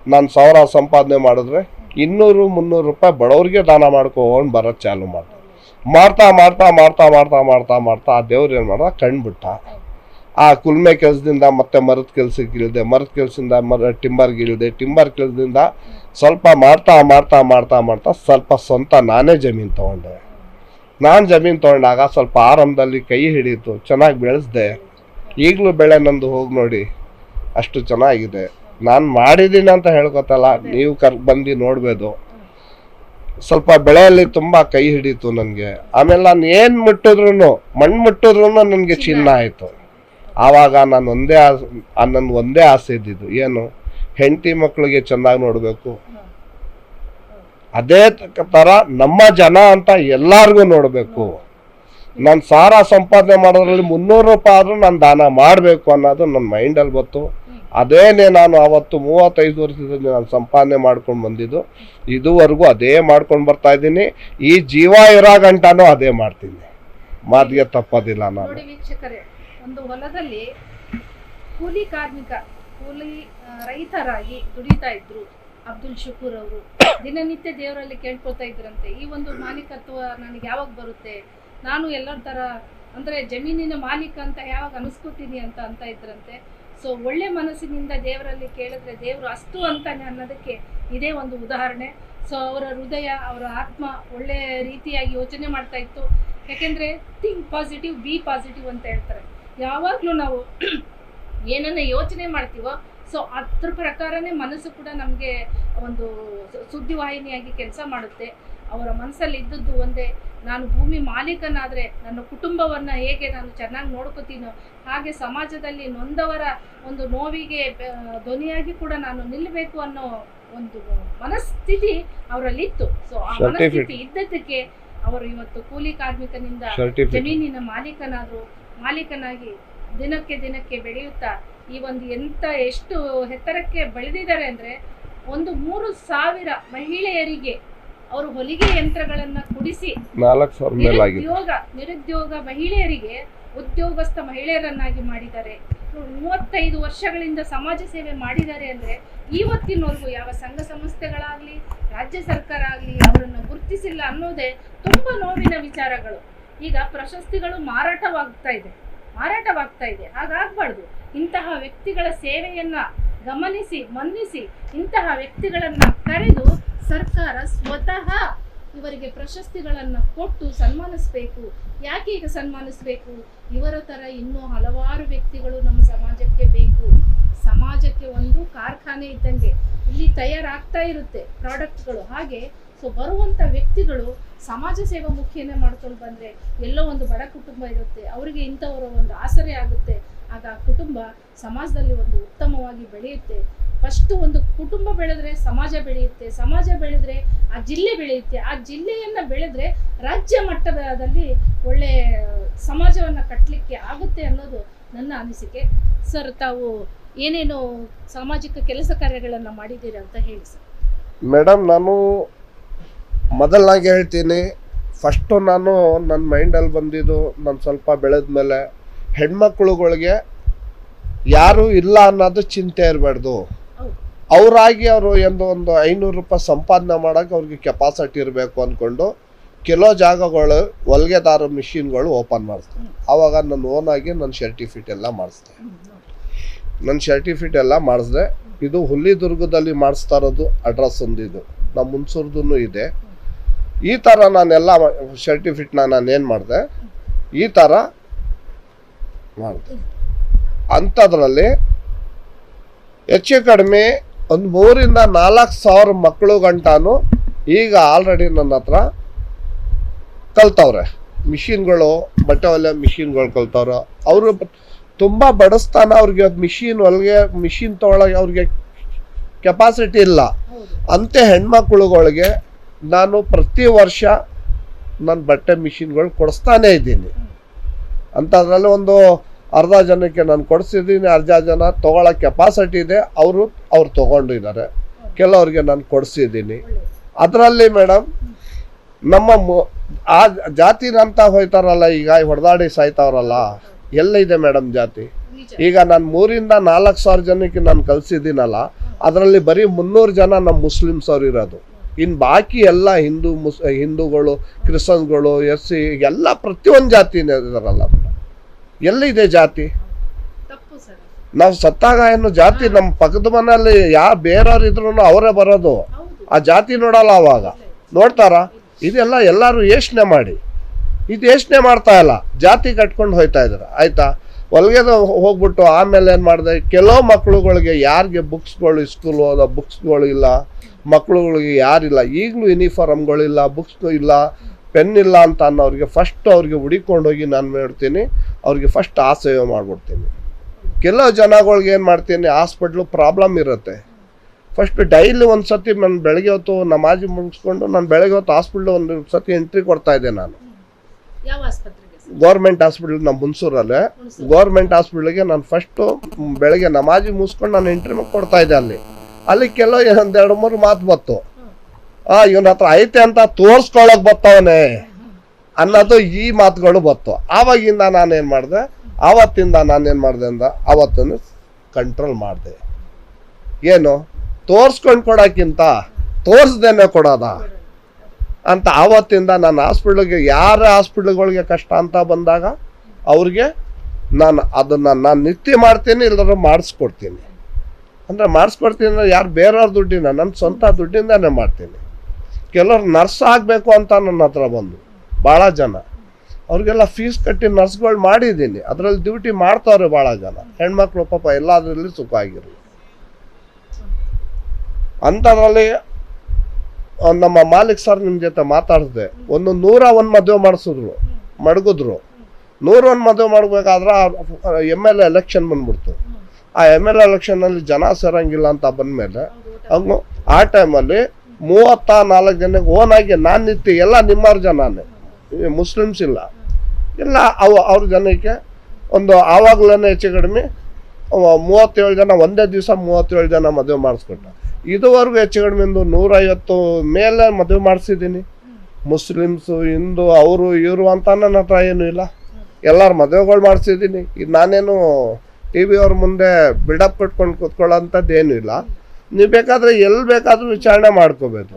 ನಾನು ಸಾವಿರ ಸಂಪಾದನೆ ಮಾಡಿದ್ರೆ ಇನ್ನೂರು ಮುನ್ನೂರು ರೂಪಾಯಿ ಬಡವ್ರಿಗೆ ದಾನ ಮಾಡ್ಕೊಂಡು ಬರೋದು ಚಾಲು ಮಾಡ್ತಾ. ಮಾಡ್ತಾ ಮಾಡ್ತಾ ಮಾಡ್ತಾ ಮಾಡ್ತಾ ಮಾಡ್ತಾ ಮಾಡ್ತಾ ಆ ದೇವ್ರು ಏನು ಮಾಡ್ದ? ಕಣ್ಬಿಟ್ಟ ಆ ಕುಲ್ಮೆ ಕೆಲಸದಿಂದ ಮತ್ತೆ ಮರದ ಕೆಲ್ಸಕ್ಕೆ ಇಳಿದೆ, ಮರದ ಕೆಲಸದಿಂದ ಮರ ಟಿಂಬರ್ಗೆ ಇಳಿದೆ, ಟಿಂಬರ್ ಕೆಲಸದಿಂದ ಸ್ವಲ್ಪ ಮಾಡ್ತಾ ಮಾಡ್ತಾ ಮಾಡ್ತಾ ಮಾಡ್ತಾ ಸ್ವಲ್ಪ ಸ್ವಂತ ನಾನೇ ಜಮೀನು ತೊಗೊಂಡೆ. ನಾನು ಜಮೀನು ತೊಗೊಂಡಾಗ ಸ್ವಲ್ಪ ಆರಂಭದಲ್ಲಿ ಕೈ ಹಿಡಿಯಿತು ಚೆನ್ನಾಗಿ ಬೆಳೆಸ್ದೆ. ಈಗಲೂ ಬೆಳೆ ನಂದು ಹೋಗಿ ನೋಡಿ, ಅಷ್ಟು ಚೆನ್ನಾಗಿದೆ. ನಾನು ಮಾಡಿದ್ದೀನಿ ಅಂತ ಹೇಳ್ಕೊತಲ್ಲ ನೀವು ಕರ್ ಬಂದು ನೋಡ್ಬೋದು ಸ್ವಲ್ಪ ಬೆಳೆಯಲ್ಲಿ ತುಂಬ ಕೈ ಹಿಡಿತು ನನಗೆ. ಆಮೇಲೆ ನಾನು ಏನು ಮುಟ್ಟಿದ್ರು ಮಣ್ಣು ಮುಟ್ಟಿದ್ರು ನನಗೆ ಚಿನ್ನ. ಆಯಿತು. ಆವಾಗ ನಾನು ಒಂದೇ ಆಸೆ ನನ್ನ ಒಂದೇ ಆಸೆ ಇದ್ದಿದ್ದು. ಏನು? ಹೆಂಡತಿ ಮಕ್ಕಳಿಗೆ ಚೆನ್ನಾಗಿ ನೋಡಬೇಕು. ಅದೇ ಥರ ನಮ್ಮ ಜನ ಅಂತ ಎಲ್ಲರಿಗೂ ನೋಡಬೇಕು. ನಾನು ಸಾರ ಸಂಪಾದನೆ ಮಾಡೋದ್ರಲ್ಲಿ ಮುನ್ನೂರು ರೂಪಾಯಿ ಆದರೂ ನಾನು ದಾನ ಮಾಡಬೇಕು ಅನ್ನೋದು ನನ್ನ ಮೈಂಡಲ್ಲಿ ಬಂತು ಅದೇನೇ ನಾನು ಅವತ್ತು ಮೂವತ್ತೈದು ವರ್ಷದಲ್ಲಿ ನಾನು ಸಂಪಾದನೆ ಮಾಡ್ಕೊಂಡು ಬಂದಿದ್ದು, ಇದುವರೆಗೂ ಅದೇ ಮಾಡ್ಕೊಂಡು ಬರ್ತಾ ಇದ್ದೀನಿ. ಈ ಜೀವ ಇರೋ ಗಂಟನೂ ಅದೇ ಮಾಡ್ತೀನಿ. ಮಾತಿಗೆ ತಪ್ಪೋದಿಲ್ಲ ನಾನು. ವೀಕ್ಷಕರೇ, ಒಂದು ಹೊಲದಲ್ಲಿ ಕೂಲಿ ಕಾರ್ಮಿಕ, ಕೂಲಿ ರೈತರಾಗಿ ದುಡಿತಾ ಇದ್ರು ಅಬ್ದುಲ್ ಶುಕೂರ್ ಅವರು. ದಿನನಿತ್ಯ ದೇವರಲ್ಲಿ ಕೇಳ್ಕೊತಾ ಇದ್ರಂತೆ, ಈ ಒಂದು ಮಾಲೀಕತ್ವ ನನಗೆ ಯಾವಾಗ ಬರುತ್ತೆ? ನಾನು ಎಲ್ಲರ ಥರ, ಅಂದರೆ ಜಮೀನಿನ ಮಾಲೀಕ ಅಂತ ಯಾವಾಗ ಅನಿಸ್ಕೊತೀನಿ ಅಂತ ಅಂತ ಇದ್ರಂತೆ. ಸೊ ಒಳ್ಳೆ ಮನಸ್ಸಿನಿಂದ ದೇವರಲ್ಲಿ ಕೇಳಿದ್ರೆ ದೇವರು ಅಷ್ಟು ಅಂತಾನೆ ಅನ್ನೋದಕ್ಕೆ ಇದೇ ಒಂದು ಉದಾಹರಣೆ. ಸೊ ಅವರ ಹೃದಯ, ಅವರ ಆತ್ಮ ಒಳ್ಳೆ ರೀತಿಯಾಗಿ ಯೋಚನೆ ಮಾಡ್ತಾ ಇತ್ತು. ಯಾಕೆಂದರೆ ಥಿಂಕ್ ಪಾಸಿಟಿವ್ ಬಿ ಪಾಸಿಟಿವ್ ಅಂತ ಹೇಳ್ತಾರೆ. ಯಾವಾಗಲೂ ನಾವು ಏನನ್ನ ಯೋಚನೆ ಮಾಡ್ತೀವೋ, ಸೊ ಅದ್ರ ಪ್ರಕಾರನೇ ಮನಸ್ಸು ಕೂಡ ನಮಗೆ ಒಂದು ಸುದ್ದಿವಾಹಿನಿಯಾಗಿ ಕೆಲಸ ಮಾಡುತ್ತೆ. ಅವರ ಮನಸ್ಸಲ್ಲಿ ಇದ್ದದ್ದು ಒಂದೇ. ನಾನು ಭೂಮಿ ಮಾಲೀಕನಾದರೆ ನನ್ನ ಕುಟುಂಬವನ್ನು ಹೇಗೆ ನಾನು ಚೆನ್ನಾಗಿ ನೋಡ್ಕೋತೀನೋ ಹಾಗೆ ಸಮಾಜದಲ್ಲಿ ನೊಂದವರ ಒಂದು ನೋವಿಗೆ ಧ್ವನಿಯಾಗಿ ಕೂಡ ನಾನು ನಿಲ್ಲಬೇಕು ಅನ್ನೋ ಒಂದು ಮನಸ್ಥಿತಿ ಅವರಲ್ಲಿ ಇತ್ತು ಸೊ ಆ ಮನಸ್ಥಿತಿ ಇದ್ದದಕ್ಕೆ ಅವರು ಇವತ್ತು ಕೂಲಿ ಕಾರ್ಮಿಕನಿಂದ ಜಮೀನಿನ ಮಾಲೀಕನಾದ್ರು ಮಾಲೀಕನಾಗಿ ದಿನಕ್ಕೆ ದಿನಕ್ಕೆ ಬೆಳೆಯುತ್ತಾ ಈ ಒಂದು ಎಂತ ಎಷ್ಟು ಎತ್ತರಕ್ಕೆ ಬೆಳೆದಿದ್ದಾರೆ ಅಂದ್ರೆ ಒಂದು ಮೂರು ಸಾವಿರ ಮಹಿಳೆಯರಿಗೆ ಅವರು ಹೊಲಿಗೆ ಯಂತ್ರಗಳನ್ನ ಕುಡಿಸಿ ನಾಲ್ಕು ಸಾವಿರ ಮೇಲಾಗಿದೆ ನಿರುದ್ಯೋಗ ನಿರುದ್ಯೋಗ ಮಹಿಳೆಯರಿಗೆ ಉದ್ಯೋಗಸ್ಥ ಮಹಿಳೆಯರನ್ನಾಗಿ ಮಾಡಿದ್ದಾರೆ. ಮೂವತ್ತೈದು ವರ್ಷಗಳಿಂದ ಸಮಾಜ ಸೇವೆ ಮಾಡಿದ್ದಾರೆ ಅಂದ್ರೆ ಇವತ್ತಿನವರೆಗೂ ಯಾವ ಸಂಘ ಸಂಸ್ಥೆಗಳಾಗ್ಲಿ ರಾಜ್ಯ ಸರ್ಕಾರ ಆಗ್ಲಿ ಅವರನ್ನು ಗುರುತಿಸಿಲ್ಲ ಅನ್ನೋದೇ ತುಂಬಾ ನೋವಿನ ವಿಚಾರಗಳು. ಈಗ ಪ್ರಶಸ್ತಿಗಳು ಮಾರಾಟವಾಗ್ತಾ ಇದೆ. ಮಾರಾಟವಾಗ್ತಾ ಇದೆ. ಹಾಗಾಗ್ಬಾರ್ದು. ಇಂತಹ ವ್ಯಕ್ತಿಗಳ ಸೇವೆಯನ್ನ ಗಮನಿಸಿ ಮನ್ನಿಸಿ ಇಂತಹ ವ್ಯಕ್ತಿಗಳನ್ನ ಕರೆದು ಸರ್ಕಾರ ಸ್ವತಃ ಇವರಿಗೆ ಪ್ರಶಸ್ತಿಗಳನ್ನು ಕೊಟ್ಟು ಸನ್ಮಾನಿಸಬೇಕು. ಯಾಕೆ ಈಗ ಸನ್ಮಾನಿಸಬೇಕು? ಇವರ ಥರ ಇನ್ನೂ ಹಲವಾರು ವ್ಯಕ್ತಿಗಳು ನಮ್ಮ ಸಮಾಜಕ್ಕೆ ಬೇಕು. ಸಮಾಜಕ್ಕೆ ಒಂದು ಕಾರ್ಖಾನೆ ಇದ್ದಂಗೆ ಇಲ್ಲಿ ತಯಾರಾಗ್ತಾ ಇರುತ್ತೆ ಪ್ರಾಡಕ್ಟ್ಗಳು. ಹಾಗೆ ಸೊ ಬರುವಂಥ ವ್ಯಕ್ತಿಗಳು ಸಮಾಜ ಸೇವಾ ಮುಖ್ಯನೇ ಮಾಡ್ಕೊಂಡು ಬಂದರೆ ಎಲ್ಲೋ ಒಂದು ಬಡ ಕುಟುಂಬ ಇರುತ್ತೆ. ಅವರಿಗೆ ಇಂಥವರ ಒಂದು ಆಸರೆ ಆಗುತ್ತೆ. ಆಗ ಕುಟುಂಬ ಸಮಾಜದಲ್ಲಿ ಒಂದು ಉತ್ತಮವಾಗಿ ಬೆಳೆಯುತ್ತೆ. ಫಸ್ಟ್ ಒಂದು ಕುಟುಂಬ ಬೆಳೆದ್ರೆ ಸಮಾಜ ಬೆಳೆಯುತ್ತೆ, ಸಮಾಜ ಬೆಳೆದ್ರೆ ಆ ಜಿಲ್ಲೆ ಬೆಳೆಯುತ್ತೆ. ಆ ಜಿಲ್ಲೆಯನ್ನ ಬೆಳೆದ್ರೆ ರಾಜ್ಯ ಮಟ್ಟದಲ್ಲಿ ಒಳ್ಳೆ ಸಮಾಜವನ್ನ ಕಟ್ಟಲಿಕ್ಕೆ ಆಗುತ್ತೆ ಅನ್ನೋದು ನನ್ನ ಅನಿಸಿಕೆ. ಸರ್, ತಾವು ಏನೇನು ಸಾಮಾಜಿಕ ಕೆಲಸ ಕಾರ್ಯಗಳನ್ನು ಮಾಡಿದ್ದೀರಿ ಅಂತ ಹೇಳಿ ಸರ್. ಮೇಡಮ್ ನಾನು ಮೊದಲಾಗಿ ಹೇಳ್ತೀನಿ ಫಸ್ಟು ನಾನು ನನ್ನ ಮೈಂಡಲ್ಲಿ ಬಂದಿದ್ದು, ನಾನು ಸ್ವಲ್ಪ ಬೆಳೆದ ಮೇಲೆ ಹೆಣ್ಮಕ್ಳುಗಳಿಗೆ ಯಾರು ಇಲ್ಲ ಅನ್ನೋದು ಚಿಂತೆ ಇರಬಾರ್ದು. ಅವರಾಗಿ ಅವರು ಎಂದು ಒಂದು ಐನೂರು ರೂಪಾಯಿ ಸಂಪಾದನೆ ಮಾಡೋಕೆ ಅವ್ರಿಗೆ ಕೆಪಾಸಿಟಿ ಇರಬೇಕು ಅಂದ್ಕೊಂಡು ಕೆಲವು ಜಾಗಗಳು ಹೊಲಿಗೆದಾರ ಮಿಷಿನ್ಗಳು ಓಪನ್ ಮಾಡಿಸ್ತಾರೆ. ಆವಾಗ ನನ್ನ ಓನಾಗಿ ನನ್ನ ಸರ್ಟಿಫಿಕೇಟ್ ಎಲ್ಲ ಮಾಡಿಸ್ದೆ. ನನ್ನ ಸರ್ಟಿಫಿಕೇಟ್ ಎಲ್ಲ ಮಾಡಿಸ್ದೆ. ಇದು ಹುಲ್ಲಿದುರ್ಗದಲ್ಲಿ ಮಾಡಿಸ್ತಾ ಇರೋದು ಅಡ್ರೆಸ್ ಒಂದಿದು. ನಮ್ಮ ಹುಣಸೂರ್ದು ಇದೆ. ಈ ಥರ ನಾನೆಲ್ಲ ನಾನು ಏನು ಮಾಡಿದೆ? ಈ ಥರ ಮಾಡಿದೆ. ಅಂಥದ್ರಲ್ಲಿ ಹೆಚ್ಚು ಕಡಿಮೆ ಒಂದು ಮೂರಿಂದ ನಾಲ್ಕು ಸಾವಿರ ಮಕ್ಕಳು ಗಂಟಾನು ಈಗ ಆಲ್ರೆಡಿ ನನ್ನ ಹತ್ರ ಕಲ್ತವ್ರೆ. ಮಿಷಿನ್ಗಳು, ಬಟ್ಟೆ ಹೊಲಿಯೋ ಮಿಷಿನ್ಗಳು ಕಲ್ತವ್ರೆ. ಅವರು ತುಂಬ ಬಡಸ್ತಾನ ಅವ್ರಿಗೆ ಮಿಷಿನ್ ಹೊಲಿಗೆ ಮಿಷಿನ್ ತೊಗೊಳಗೆ ಅವ್ರಿಗೆ ಕೆಪಾಸಿಟಿ ಇಲ್ಲ. ಅಂತೆ ಹೆಣ್ಮಕ್ಳುಗಳಿಗೆ ನಾನು ಪ್ರತಿ ವರ್ಷ ನನ್ನ ಬಟ್ಟೆ ಮಿಷಿನ್ಗಳು ಕೊಡಿಸ್ತಾನೇ ಇದ್ದೀನಿ. ಅಂಥದ್ರಲ್ಲಿ ಒಂದು ಅರ್ಧ ಜನಕ್ಕೆ ನಾನು ಕೊಡಿಸಿದ್ದೀನಿ, ಅರ್ಧ ಜನ ತೊಗೊಳ್ಳೋ ಕೆಪಾಸಿಟಿ ಇದೆ, ಅವರು, ಅವ್ರು ತೊಗೊಂಡಿದ್ದಾರೆ. ಕೆಲವ್ರಿಗೆ ನಾನು ಕೊಡಿಸಿದ್ದೀನಿ. ಅದರಲ್ಲಿ ಮೇಡಮ್ ನಮ್ಮ ಆ ಜಾತಿ ಅಂತ ಹೋಯ್ತಾರಲ್ಲ, ಈಗ ಹೊಡೆದಾಡಿ ಸಾಯ್ತಾವ್ರಲ್ಲ, ಎಲ್ಲಿದೆ ಮೇಡಮ್ ಜಾತಿ? ಈಗ ನಾನು ಮೂರಿಂದ ನಾಲ್ಕು ಸಾವಿರ ಜನಕ್ಕೆ ನಾನು ಕಲಿಸಿದ್ದೀನಲ್ಲ, ಅದರಲ್ಲಿ ಬರೀ ಮುನ್ನೂರು ಜನ ನಮ್ಮ ಮುಸ್ಲಿಮ್ಸ್ ಅವ್ರು ಇರೋದು. ಇನ್ನು ಬಾಕಿ ಎಲ್ಲ ಹಿಂದೂ ಮುಸ್, ಹಿಂದೂಗಳು ಕ್ರಿಶ್ಚನ್ಗಳು ಎಸ್ ಸಿ, ಎಲ್ಲ ಪ್ರತಿಯೊಂದು ಜಾತಿನೇ ಇದಾರಲ್ಲ. ಎಲ್ಲಿದೆ ಜಾತಿ? ನಾವು ಸತ್ತಾಗ ಏನು ಜಾತಿ ನಮ್ಮ ಪಕ್ಕದ ಮನೆಯಲ್ಲಿ ಯಾರು ಬೇರೆಯವ್ರು ಇದ್ರು ಅವರೇ ಬರೋದು. ಆ ಜಾತಿ ನೋಡಲ್ಲ ಅವಾಗ. ನೋಡ್ತಾರ? ಇದೆಲ್ಲ ಎಲ್ಲರೂ ಯೋಚನೆ ಮಾಡಿ. ಇದು ಯೋಚನೆ ಮಾಡ್ತಾ ಇಲ್ಲ. ಜಾತಿ ಕಟ್ಕೊಂಡು ಹೋಯ್ತಾ ಇದ್ರು ಆಯ್ತಾ? ಹೊಲ್ಗೆದ ಹೋಗ್ಬಿಟ್ಟು ಆಮೇಲೆ ಏನು ಮಾಡಿದೆ? ಕೆಲವು ಮಕ್ಳುಗಳಿಗೆ ಯಾರಿಗೆ ಬುಕ್ಸ್ಗಳು ಸ್ಕೂಲ್ ಹೋದ ಬುಕ್ಸ್ಗಳು ಇಲ್ಲ ಮಕ್ಳುಗಳಿಗೆ ಯಾರಿಲ್ಲ ಈಗಲೂ ಯೂನಿಫಾರ್ಮ್ಗಳಿಲ್ಲ ಬುಕ್ಸ್ ಇಲ್ಲ ಪೆನ್ ಇಲ್ಲ ಅಂತ ಅನ್ನೋರಿಗೆ ಫಸ್ಟ್ ಅವ್ರಿಗೆ ಹುಡುಕೊಂಡೋಗಿ ಹೋಗಿ ನಾನು ಮಾಡ್ತೀನಿ ಅವ್ರಿಗೆ ಫಸ್ಟ್ ಆ ಸೇವೆ ಮಾಡಿಬಿಡ್ತೀನಿ. ಕೆಲವು ಜನಗಳಿಗೆ ಏನು ಮಾಡ್ತೀನಿ ಹಾಸ್ಪಿಟ್ಲು ಪ್ರಾಬ್ಲಮ್ ಇರುತ್ತೆ. ಫಸ್ಟ್ ಡೈಲಿ ಒಂದು ಸತಿ ನಾನು ಬೆಳಗ್ಗೆ ಹೊತ್ತು ನಮಾಜಿ ಮುಗಿಸ್ಕೊಂಡು ನಾನು ಬೆಳಗ್ಗೆ ಹೊತ್ತು ಹಾಸ್ಪಿಟ್ಲು ಒಂದು ಸತಿ ಎಂಟ್ರಿ ಕೊಡ್ತಾ ಇದ್ದೆ ನಾನು. ಯಾವ ಆಸ್ಪತ್ರೆಗೆ ಸರ್? ಗೌರ್ಮೆಂಟ್ ಹಾಸ್ಪಿಟ್ಲ್ ನಮ್ಮ ಮುನ್ಸೂರಲ್ಲೇ. ಗೌರ್ಮೆಂಟ್ ಹಾಸ್ಪಿಟ್ಲಿಗೆ ನಾನು ಫಸ್ಟು ಬೆಳಗ್ಗೆ ನಮಾಜಿ ಮುಗಿಸ್ಕೊಂಡು ನಾನು ಎಂಟ್ರಿ ಕೊಡ್ತಾ ಇದ್ದೆ ಅಲ್ಲಿ. ಅಲ್ಲಿ ಕೆಲವು ಒಂದು ಎರಡು ಮೂರು ಮಾತು ಬತ್ತು ಆ ಇವನ ಹತ್ರ ಐತೆ ಅಂತ ತೋರಿಸ್ಕೊಳಕ್ ಬತ್ತವನೆ. ಅನ್ನೋದು ಈ ಮಾತುಗಳು ಬತ್ತು. ಆವಾಗಿಂದ ನಾನೇನು ಮಾಡಿದೆ? ಆವತ್ತಿಂದ ನಾನೇನು ಮಾಡಿದೆ ಅಂದ? ಆವತ್ತನ್ನು ಕಂಟ್ರೋಲ್ ಮಾಡಿದೆ. ಏನು? ತೋರಿಸ್ಕೊಂಡು ಕೊಡೋಕ್ಕಿಂತ ತೋರಿಸ್ದೇನೆ ಕೊಡೋದ? ಅಂತ ಆವತ್ತಿಂದ ನಾನು ಹಾಸ್ಪಿಟ್ಲಿಗೆ, ಯಾರ ಹಾಸ್ಪಿಟ್ಲ್ಗಳಿಗೆ ಕಷ್ಟ ಅಂತ ಬಂದಾಗ ಅವ್ರಿಗೆ ನಾನು ಅದನ್ನು ನಾನು ನಿತ್ಯ ಮಾಡ್ತೀನಿ, ಇಲ್ಲದ್ರೆ ಮಾಡಿಸ್ಕೊಡ್ತೀನಿ. ಅಂದರೆ ಮಾಡಿಸ್ಕೊಡ್ತೀನಿ ಅಂದರೆ ಯಾರು ಬೇರೆಯವ್ರ ದುಡ್ಡಿನ ನನ್ನ ಸ್ವಂತ ದುಡ್ಡಿಂದಾನೇ ಮಾಡ್ತೀನಿ. ಕೆಲವ್ರು ನರ್ಸ್ ಆಗಬೇಕು ಅಂತ ನನ್ನ ಹತ್ರ ಬಂದು. ಭಾಳ ಜನ. ಅವ್ರಿಗೆಲ್ಲ ಫೀಸ್ ಕಟ್ಟಿ ನರ್ಸ್ಗಳು ಮಾಡಿದ್ದೀನಿ. ಅದರಲ್ಲಿ ಡ್ಯೂಟಿ ಮಾಡ್ತಾವ್ರೆ ಭಾಳ ಜನ. ಹೆಣ್ಮಕ್ಳು ಪಾಪ ಎಲ್ಲದರಲ್ಲಿ ಸುಖ ಆಗಿರಲಿ ಅಂಥದ್ರಲ್ಲಿ ನಮ್ಮ ಮಾಲಿಕ್ ಸರ್ ನಿಮ್ಮ ಜೊತೆ ಮಾತಾಡಿದೆ. ಒಂದು ನೂರ ಒಂದು ಮದುವೆ ಮಾಡಿಸಿದ್ರು. ಮಡಗಿದ್ರು. ನೂರ ಒಂದು ಮದುವೆ ಮಾಡ್ಬೇಕಾದ್ರೆ ಎಂ ಎಲ್ ಎ ಎಲೆಕ್ಷನ್ ಬಂದ್ಬಿಡ್ತು. ಆ ಎಂ ಎಲ್ ಎಲೆಕ್ಷನಲ್ಲಿ ಜನ ಸೇರಂಗಿಲ್ಲ ಅಂತ ಬಂದಮೇಲೆ ಮೇಲೆ ಆ ಟೈಮಲ್ಲಿ ಮೂವತ್ತ ನಾಲ್ಕು ಜನಕ್ಕೆ ಓನಾಗಿ ನಾನು ನಿಂತು ಎಲ್ಲ ನಿಮ್ಮವ್ರ ಜನನೇ. ಮುಸ್ಲಿಮ್ಸ್ ಇಲ್ಲ. ಎಲ್ಲ ಅವು ಅವ್ರ ಜನಕ್ಕೆ ಒಂದು ಆವಾಗಲೇ ಹೆಚ್ಚು ಕಡಿಮೆ ಮೂವತ್ತೇಳು ಜನ, ಒಂದೇ ದಿವಸ ಮೂವತ್ತೇಳು ಜನ ಮದುವೆ ಮಾಡಿಸ್ಕೊಟ್ಟ. ಇದುವರೆಗೂ ಹೆಚ್ಚು ಕಡಿಮೆ ಒಂದು ನೂರೈವತ್ತು ಮೇಲೆ ಮದುವೆ ಮಾಡಿಸಿದ್ದೀನಿ. ಮುಸ್ಲಿಮ್ಸು, ಹಿಂದೂ, ಅವರು, ಇವರು ಅಂತ ನನ್ನ ಹತ್ರ ಏನೂ ಇಲ್ಲ. ಎಲ್ಲರ ಮದುವೆಗಳು ಮಾಡಿಸಿದ್ದೀನಿ. ಈಗ ನಾನೇನು ಟಿ ವಿ ಅವ್ರ ಮುಂದೆ ಬಿಡಪ್ ಕಟ್ಕೊಂಡು ಕೂತ್ಕೊಳ್ಳೋಂಥದ್ದು ಏನೂ ಇಲ್ಲ. ನೀವು ಬೇಕಾದರೆ ಎಲ್ಲಿ ಬೇಕಾದರೂ ವಿಚಾರಣೆ ಮಾಡ್ಕೋಬೇಕು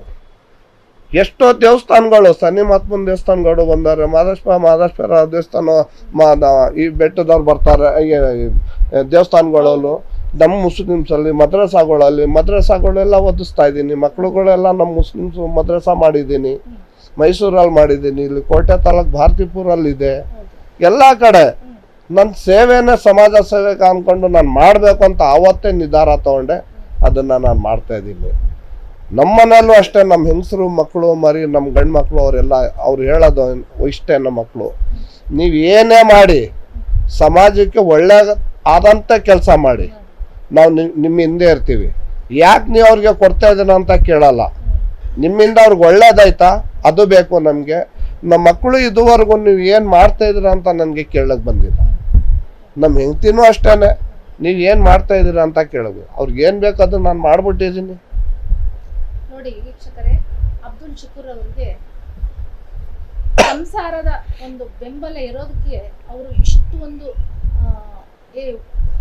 ಎಷ್ಟೋ ದೇವಸ್ಥಾನಗಳು, ಸನ್ನಿ ಮಹಾತ್ಮನ ದೇವಸ್ಥಾನಗಳು ಬಂದಾರೆ ಮಾದೇಶ್ವರ ಮಾದೇಶ್ವರ ದೇವಸ್ಥಾನ ಮಾ ಈ ಬೆಟ್ಟದವ್ರು ಬರ್ತಾರೆ ದೇವಸ್ಥಾನಗಳಲ್ಲೂ, ನಮ್ಮ ಮುಸ್ಲಿಮ್ಸಲ್ಲಿ, ಮದ್ರಸಾಗಳಲ್ಲಿ, ಮದ್ರಸಾಗಳೆಲ್ಲ ಓದಿಸ್ತಾ ಇದ್ದೀನಿ, ಮಕ್ಳುಗಳೆಲ್ಲ ನಮ್ಮ ಮುಸ್ಲಿಮ್ಸು ಮದ್ರಸಾ ಮಾಡಿದ್ದೀನಿ, ಮೈಸೂರಲ್ಲಿ ಮಾಡಿದ್ದೀನಿ, ಇಲ್ಲಿ ಕೋಟೆ ತಾಲೂಕು ಭಾರತೀಪುರಲ್ಲಿದೆ, ಎಲ್ಲ ಕಡೆ. ನನ್ನ ಸೇವೆನೇ ಸಮಾಜ ಸೇವೆಗೆ ಅಂದ್ಕೊಂಡು ನಾನು ಮಾಡಬೇಕು ಅಂತ ಆವತ್ತೇ ನಿರ್ಧಾರ ತಗೊಂಡೆ, ಅದನ್ನು ನಾನು ಮಾಡ್ತಾ ಇದ್ದೀನಿ. ನಮ್ಮ ಮನೆಯಲ್ಲೂ ಅಷ್ಟೇ ನಮ್ಮ ಹೆಂಗಸರು ಮಕ್ಕಳು ಮರಿ ನಮ್ಮ ಗಂಡು ಮಕ್ಕಳು ಅವರೆಲ್ಲ, ಅವ್ರು ಹೇಳೋದು ಇಷ್ಟೇ ನಮ್ಮ ಮಕ್ಕಳು ನೀವು ಏನೇ ಮಾಡಿ, ಸಮಾಜಕ್ಕೆ ಒಳ್ಳೆ ಆದಂಥ ಕೆಲಸ ಮಾಡಿ. ನಾವು ನಿಮ್ಮ ಹಿಂದೆ ಇರ್ತೀವಿ. ಯಾಕೆ ನೀವು ಅವ್ರಿಗೆ ಕೊಡ್ತಾ ಇದ್ದೀನ ಅಂತ ಕೇಳಲ್ಲ. ನಿಮ್ಮಿಂದ ಅವ್ರಿಗೆ ಒಳ್ಳೇದಾಯ್ತಾ? ಅದು ಬೇಕು ನಮಗೆ. ನಮ್ಮ ಮಕ್ಕಳು ಇದುವರೆಗೂ ನೀವು ಏನು ಮಾಡ್ತಾ ಇದ್ದೀರ ಅಂತ ನನಗೆ ಕೇಳಕ್ಕೆ ಬಂದಿಲ್ಲ. ನಮ್ಮ ಹೆಂಡ್ತಿನೂ ಅಷ್ಟೇ ನೀವು ಏನು ಮಾಡ್ತಾ ಇದ್ದೀರ ಅಂತ ಕೇಳೋದು. ಅವ್ರಿಗೆ ಏನು ಬೇಕು ಅದು ನಾನು ಮಾಡ್ಬಿಟ್ಟಿದ್ದೀನಿ. ನೋಡಿ ವೀಕ್ಷಕರೇ, ಅಬ್ದುಲ್ ಶುಕೂರ್ ಅವರಿಗೆ ಸಂಸಾರದ ಒಂದು ಬೆಂಬಲ ಇರೋದಕ್ಕೆ ಅವರು ಇಷ್ಟು ಒಂದು ಏ,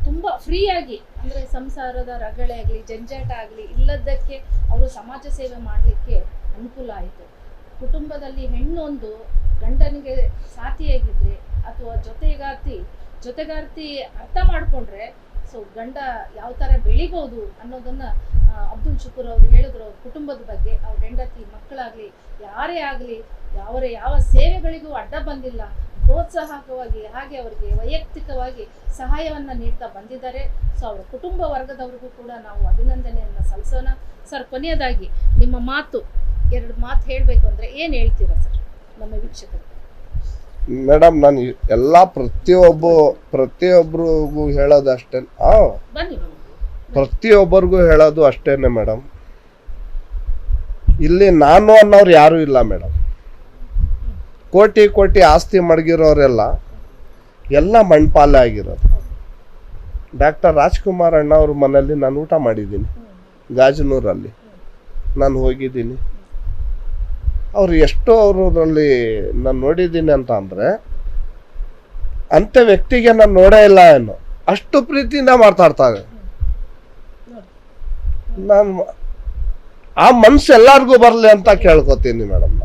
ತುಂಬ ಫ್ರೀಯಾಗಿ ಅಂದರೆ ಸಂಸಾರದ ರಗಳೆ ಆಗಲಿ, ಜಂಜಾಟ ಆಗಲಿ ಇಲ್ಲದಕ್ಕೆ ಅವರು ಸಮಾಜ ಸೇವೆ ಮಾಡಲಿಕ್ಕೆ ಅನುಕೂಲ ಆಯಿತು. ಕುಟುಂಬದಲ್ಲಿ ಹೆಣ್ಣೊಂದು ಗಂಡನಿಗೆ ಸಾಥಿಯಾಗಿದ್ದರೆ ಅಥವಾ ಜೊತೆಗಾರ್ತಿ ಜೊತೆಗಾರ್ತಿ ಅರ್ಥ ಮಾಡಿಕೊಂಡ್ರೆ ಸೊ ಗಂಡ ಯಾವ ಥರ ಬೆಳಿಬೋದು ಅನ್ನೋದನ್ನ ಅಬ್ದುಲ್ ಶುಕೂರ್ ಅವರು ಹೇಳಿದ್ರು ಅವ್ರ ಕುಟುಂಬದ ಬಗ್ಗೆ. ಅವ್ರ ಹೆಂಡತಿ, ಮಕ್ಕಳಾಗ್ಲಿ, ಯಾರೇ ಆಗಲಿ, ಅವರ ಯಾವ ಸೇವೆಗಳಿಗೂ ಅಡ್ಡ ಬಂದಿಲ್ಲ. ಪ್ರೋತ್ಸಾಹಕವಾಗಿ, ಹಾಗೆ ಅವರಿಗೆ ವೈಯಕ್ತಿಕವಾಗಿ ಸಹಾಯವನ್ನು ನೀಡ್ತಾ ಬಂದಿದ್ದಾರೆ. ಸೊ ಅವರ ಕುಟುಂಬ ವರ್ಗದವ್ರಿಗೂ ಕೂಡ ನಾವು ಅಭಿನಂದನೆಯನ್ನ ಸಲ್ಲಿಸೋಣ. ಸರ್ ಕೊನೆಯದಾಗಿ ನಿಮ್ಮ ಮಾತು, ಎರಡು ಮಾತು ಹೇಳಬೇಕು ಅಂದ್ರೆ ಏನು ಹೇಳ್ತೀರಾ ಸರ್ ನಮ್ಮ ವೀಕ್ಷಕರಿಗೆ. ಮೇಡಮ್ ನಾನು ಎಲ್ಲ ಪ್ರತಿಯೊಬ್ಬ ಪ್ರತಿಯೊಬ್ಬರಿಗೂ ಹೇಳೋದು ಅಷ್ಟೇ. ಹಾಂ ಪ್ರತಿಯೊಬ್ಬರಿಗೂ ಹೇಳೋದು ಅಷ್ಟೇನೆ ಮೇಡಮ್ ಇಲ್ಲಿ ನಾನು ಅನ್ನೋರು ಯಾರೂ ಇಲ್ಲ ಮೇಡಮ್ ಕೋಟಿ ಕೋಟಿ ಆಸ್ತಿ ಮಡಗಿರೋರೆಲ್ಲ ಎಲ್ಲ ಮಣ್ಪಾಲೆ ಆಗಿರೋದು. ಡಾಕ್ಟರ್ ರಾಜ್ಕುಮಾರ್ ಅಣ್ಣ ಅವ್ರ ಮನೆಯಲ್ಲಿ ನಾನು ಊಟ ಮಾಡಿದ್ದೀನಿ. ಗಾಜನೂರಲ್ಲಿ. ನಾನು ಹೋಗಿದ್ದೀನಿ. ಅವ್ರು ಎಷ್ಟೋ ಅವರು ಅದರಲ್ಲಿ ನಾನು ನೋಡಿದ್ದೀನಿ ಅಂತ ಅಂದರೆ ಅಂಥ ವ್ಯಕ್ತಿಗೆ ನಾನು ನೋಡೇ ಇಲ್ಲ ಏನು. ಅಷ್ಟು ಪ್ರೀತಿಯಿಂದ ಮಾತಾಡ್ತಾರೆ ನಾನು ಆ ಮನ್ಸು ಎಲ್ಲರಿಗೂ ಬರಲಿ ಅಂತ ಕೇಳ್ಕೊತೀನಿ ಮೇಡಮ್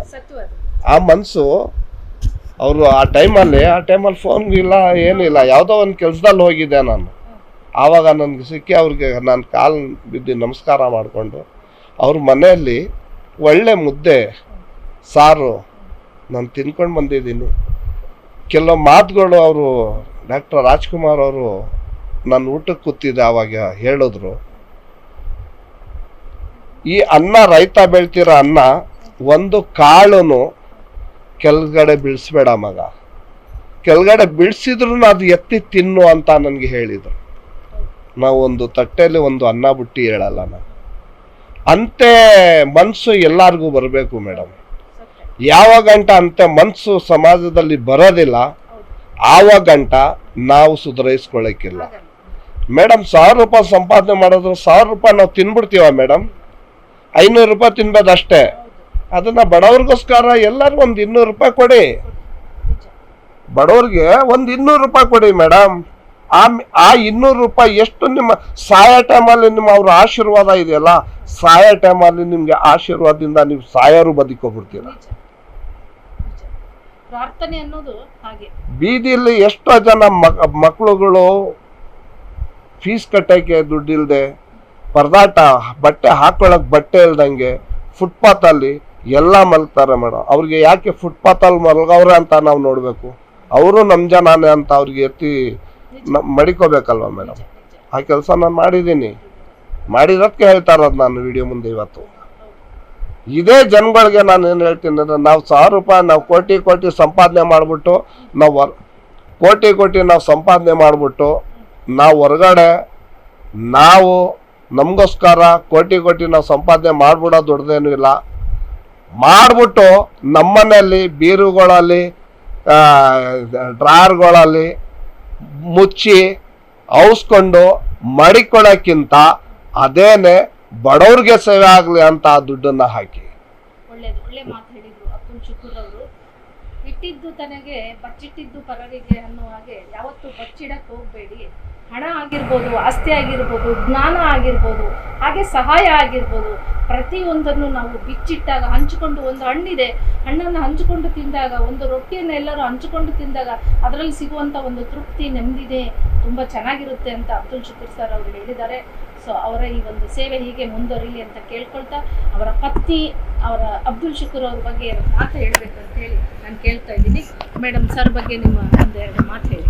ಆ ಮನಸ್ಸು ಅವರು ಆ ಟೈಮಲ್ಲಿ ಆ ಟೈಮಲ್ಲಿ ಫೋನ್ ಇಲ್ಲ ಏನಿಲ್ಲ ಯಾವುದೋ ಒಂದು ಕೆಲಸದಲ್ಲಿ ಹೋಗಿದ್ದೆ ನಾನು. ಆವಾಗ ನನಗೆ ಸಿಕ್ಕಿ ಅವ್ರಿಗೆ ನಾನು ಕಾಲು ಬಿದ್ದು ನಮಸ್ಕಾರ ಮಾಡಿಕೊಂಡು ಅವ್ರ ಮನೆಯಲ್ಲಿ ಒಳ್ಳೆ ಮುದ್ದೆ ಸಾರು ನಾನು ತಿನ್ಕೊಂಡು ಬಂದಿದ್ದೀನಿ. ಕೆಲವು ಮಾತುಗಳು ಅವರು ಡಾಕ್ಟರ್ ರಾಜ್ಕುಮಾರ್ ಅವರು ನಾನು ಊಟಕ್ಕೆ ಕೂತಿದ್ದೆ ಆವಾಗ ಹೇಳಿದ್ರು. ಈ ಅನ್ನ ರೈತ ಬೆಳ್ತಿರೋ ಅನ್ನ ಒಂದು ಕಾಳುನು ಕೆಳಗಡೆ ಬಿಡಿಸ್ಬೇಡ ಮಗ. ಕೆಳಗಡೆ ಬಿಡಿಸಿದ್ರು ಅದು ಎತ್ತಿ ತಿನ್ನು ಅಂತ ನನಗೆ ಹೇಳಿದರು. ನಾವು ಒಂದು ತಟ್ಟೆಯಲ್ಲಿ ಒಂದು ಅನ್ನ ಬುಟ್ಟಿ ಹೇಳಲ್ಲ ನಾನು. ಅಂತೆ ಮನಸ್ಸು ಎಲ್ಲರಿಗೂ ಬರಬೇಕು ಮೇಡಮ್. ಯಾವ ಗಂಟ ಅಂತ ಮನಸ್ಸು ಸಮಾಜದಲ್ಲಿ ಬರೋದಿಲ್ಲ, ಆವ ಗಂಟ ನಾವು ಸುಧಾರಿಸ್ಕೊಳ್ಳೋಕ್ಕಿಲ್ಲ. ಮೇಡಮ್ ಸಾವಿರ ರೂಪಾಯಿ ಸಂಪಾದನೆ ಮಾಡಿದ್ರು ಸಾವಿರ ರೂಪಾಯಿ ನಾವು ತಿನ್ಬಿಡ್ತೀವ ಮೇಡಮ್ ಐನೂರು ರೂಪಾಯಿ ತಿನ್ಬೋದು ಅಷ್ಟೇ ಅದನ್ನ ಬಡವ್ರಿಗೋಸ್ಕರ ಎಲ್ಲರೂ ಒಂದು ಇನ್ನೂರು ರೂಪಾಯಿ ಕೊಡಿ. ಬಡವ್ರಿಗೆ ಒಂದು ಇನ್ನೂರು ರೂಪಾಯಿ ಕೊಡಿ ಮೇಡಮ್ ಆ ಆ ಇನ್ನೂರು ರೂಪಾಯಿ ಎಷ್ಟು ನಿಮ್ಮ ಸಾಯೋ ಟೈಮಲ್ಲಿ ನಿಮ್ಮ ಅವ್ರ ಆಶೀರ್ವಾದ ಇದೆಯಲ್ಲ, ಸಾಯೋ ಟೈಮಲ್ಲಿ ನಿಮಗೆ ಆಶೀರ್ವಾದದಿಂದ ನೀವು ಸಾಯೋರು ಬದುಕೋಗ್ಬಿಡ್ತೀರ ಪ್ರಾರ್ಥನೆ ಅನ್ನೋದು ಹಾಗೆ. ಬೀದಿಯಲ್ಲಿ ಎಷ್ಟೋ ಜನ ಮಕ್ ಮಕ್ಕಳುಗಳು ಫೀಸ್ ಕಟ್ಟೋಕ್ಕೆ ದುಡ್ಡಿಲ್ಲದೆ ಪರದಾಟ ಬಟ್ಟೆ ಹಾಕೊಳ್ಳೋಕೆ ಬಟ್ಟೆ ಇಲ್ದಂಗೆ ಫುಟ್ಪಾತಲ್ಲಿ ಎಲ್ಲ ಮಲಗ್ತಾರೆ ಮೇಡಮ್ ಅವ್ರಿಗೆ ಯಾಕೆ ಫುಟ್ಪಾತಲ್ಲಿ ಮಲಗವ್ರೆ ಅಂತ ನಾವು ನೋಡಬೇಕು. ಅವರು ನಮ್ಮ ಜನನೇ ಅಂತ ಅವ್ರಿಗೆ ಎತ್ತಿ ಮಡಿಕೋಬೇಕಲ್ವಾ ಮೇಡಮ್ ಆ ಕೆಲಸ ನಾನು ಮಾಡಿದ್ದೀನಿ. ಮಾಡಿರೋದಕ್ಕೆ ಹೇಳ್ತಾ ಇರೋದು ನಾನು ವಿಡಿಯೋ ಮುಂದೆ ಇವತ್ತು. ಇದೇ ಜನಗಳಿಗೆ ನಾನು ಏನು ಹೇಳ್ತೀನಿ ಅಂದರೆ ನಾವು ಸಾವಿರ ರೂಪಾಯಿ ನಾವು ಕೋಟಿ ಕೋಟಿ ಸಂಪಾದನೆ ಮಾಡಿಬಿಟ್ಟು ನಾವು ಹೊರ ಕೋಟಿ ಕೋಟಿ ನಾವು ಸಂಪಾದನೆ ಮಾಡಿಬಿಟ್ಟು ನಾವು ಹೊರಗಡೆ ನಾವು ನಮಗೋಸ್ಕರ ಕೋಟಿ ಕೋಟಿ ನಾವು ಸಂಪಾದನೆ ಮಾಡಿಬಿಡೋ ದೊಡ್ಡದೇನು ಇಲ್ಲ. ಮಾಡಿಬಿಟ್ಟು ನಮ್ಮನೆಯಲ್ಲಿ ಬೀರುಗಳಲ್ಲಿ ಡ್ರಾರ್ಗಳಲ್ಲಿ ಮುಚ್ಚಿ ಔಸ್ಕೊಂಡು ಮಡಿಕೊಳ್ಳೋಕ್ಕಿಂತ ಅದೇನೆ ಬಡವ್ರಿಗೆ ಸೇವೆ ಆಗಲಿ ಅಂತ ಆ ದುಡ್ಡನ್ನ ಹಾಕಿ. ಒಳ್ಳೆ ಮಾತು ಹೇಳಿದ್ರು ಅವರು. ಇಟ್ಟಿದ್ದು ತನಗೆ, ಬಚ್ಚಿಟ್ಟಿದ್ದು ಪರರಿಗೆ ಅನ್ನೋ ಹಾಗೆ ಯಾವತ್ತೂ ಬಚ್ಚಿಡಕ್ಕೆ ಹೋಗಬೇಡಿ. ಹಣ ಆಗಿರ್ಬೋದು, ಆಸ್ತಿ ಆಗಿರ್ಬೋದು, ಜ್ಞಾನ ಆಗಿರ್ಬೋದು, ಹಾಗೆ ಸಹಾಯ ಆಗಿರ್ಬೋದು, ಪ್ರತಿಯೊಂದನ್ನು ನಾವು ಬಿಚ್ಚಿಟ್ಟಾಗ, ಹಂಚಿಕೊಂಡು ಒಂದು ಹಣ್ಣಿದೆ, ಹಣ್ಣನ್ನು ಹಂಚಿಕೊಂಡು ತಿಂದಾಗ, ಒಂದು ರೊಟ್ಟಿಯನ್ನು ಎಲ್ಲರೂ ಹಂಚಿಕೊಂಡು ತಿಂದಾಗ ಅದರಲ್ಲಿ ಸಿಗುವಂಥ ಒಂದು ತೃಪ್ತಿ ನೆಮ್ಮದಿದೆ ತುಂಬ ಚೆನ್ನಾಗಿರುತ್ತೆ ಅಂತ ಅಬ್ದುಲ್ ಶುಕೂರ್ ಸರ್ ಅವರು ಹೇಳಿದ್ದಾರೆ. ಸೊ ಅವರ ಈ ಒಂದು ಸೇವೆ ಹೀಗೆ ಮುಂದುವರಿಲಿ ಅಂತ ಕೇಳ್ಕೊಳ್ತಾ ಅವರ ಪತ್ನಿ ಅವರ ಅಬ್ದುಲ್ ಶುಕೂರ್ ಅವ್ರ ಬಗ್ಗೆ ಎರಡು ಮಾತು ಹೇಳಬೇಕು ಅಂತ ಹೇಳಿ ನಾನು ಕೇಳ್ತಾ ಇದ್ದೀನಿ. ಮೇಡಮ್ ಸರ್ ಬಗ್ಗೆ ನಿಮ್ಮ ಒಂದೆರಡು ಮಾತು ಹೇಳಿ.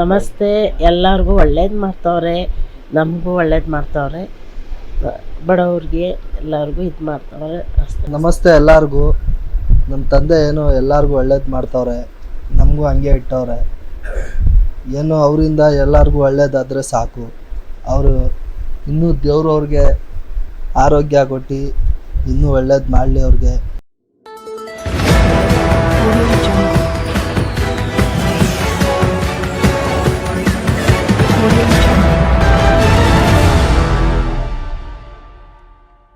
ನಮಸ್ತೆ ಎಲ್ಲರಿಗೂ ಒಳ್ಳೇದು ಮಾಡ್ತವ್ರೆ ನಮಗೂ ಒಳ್ಳೇದು ಮಾಡ್ತವ್ರೆ. ಬಡವ್ರಿಗೆ ಎಲ್ಲರಿಗೂ ಇದು ಮಾಡ್ತವ್ರೆ ಅಷ್ಟೇ. ನಮಸ್ತೆ ಎಲ್ಲರಿಗೂ. ನಮ್ಮ ತಂದೆ ಏನು ಎಲ್ಲರಿಗೂ ಒಳ್ಳೇದು ಮಾಡ್ತವ್ರೆ ನಮಗೂ ಹಂಗೆ ಇಟ್ಟವ್ರೆ. ಏನು ಅವರಿಂದ ಎಲ್ಲರಿಗೂ ಒಳ್ಳೇದಾದರೆ ಸಾಕು. ಅವರು ಇನ್ನೂ ದೇವರು ಅವ್ರಿಗೆ ಆರೋಗ್ಯ ಕೊಟ್ಟು ಇನ್ನೂ ಒಳ್ಳೇದು ಮಾಡಲಿ ಅವ್ರಿಗೆ.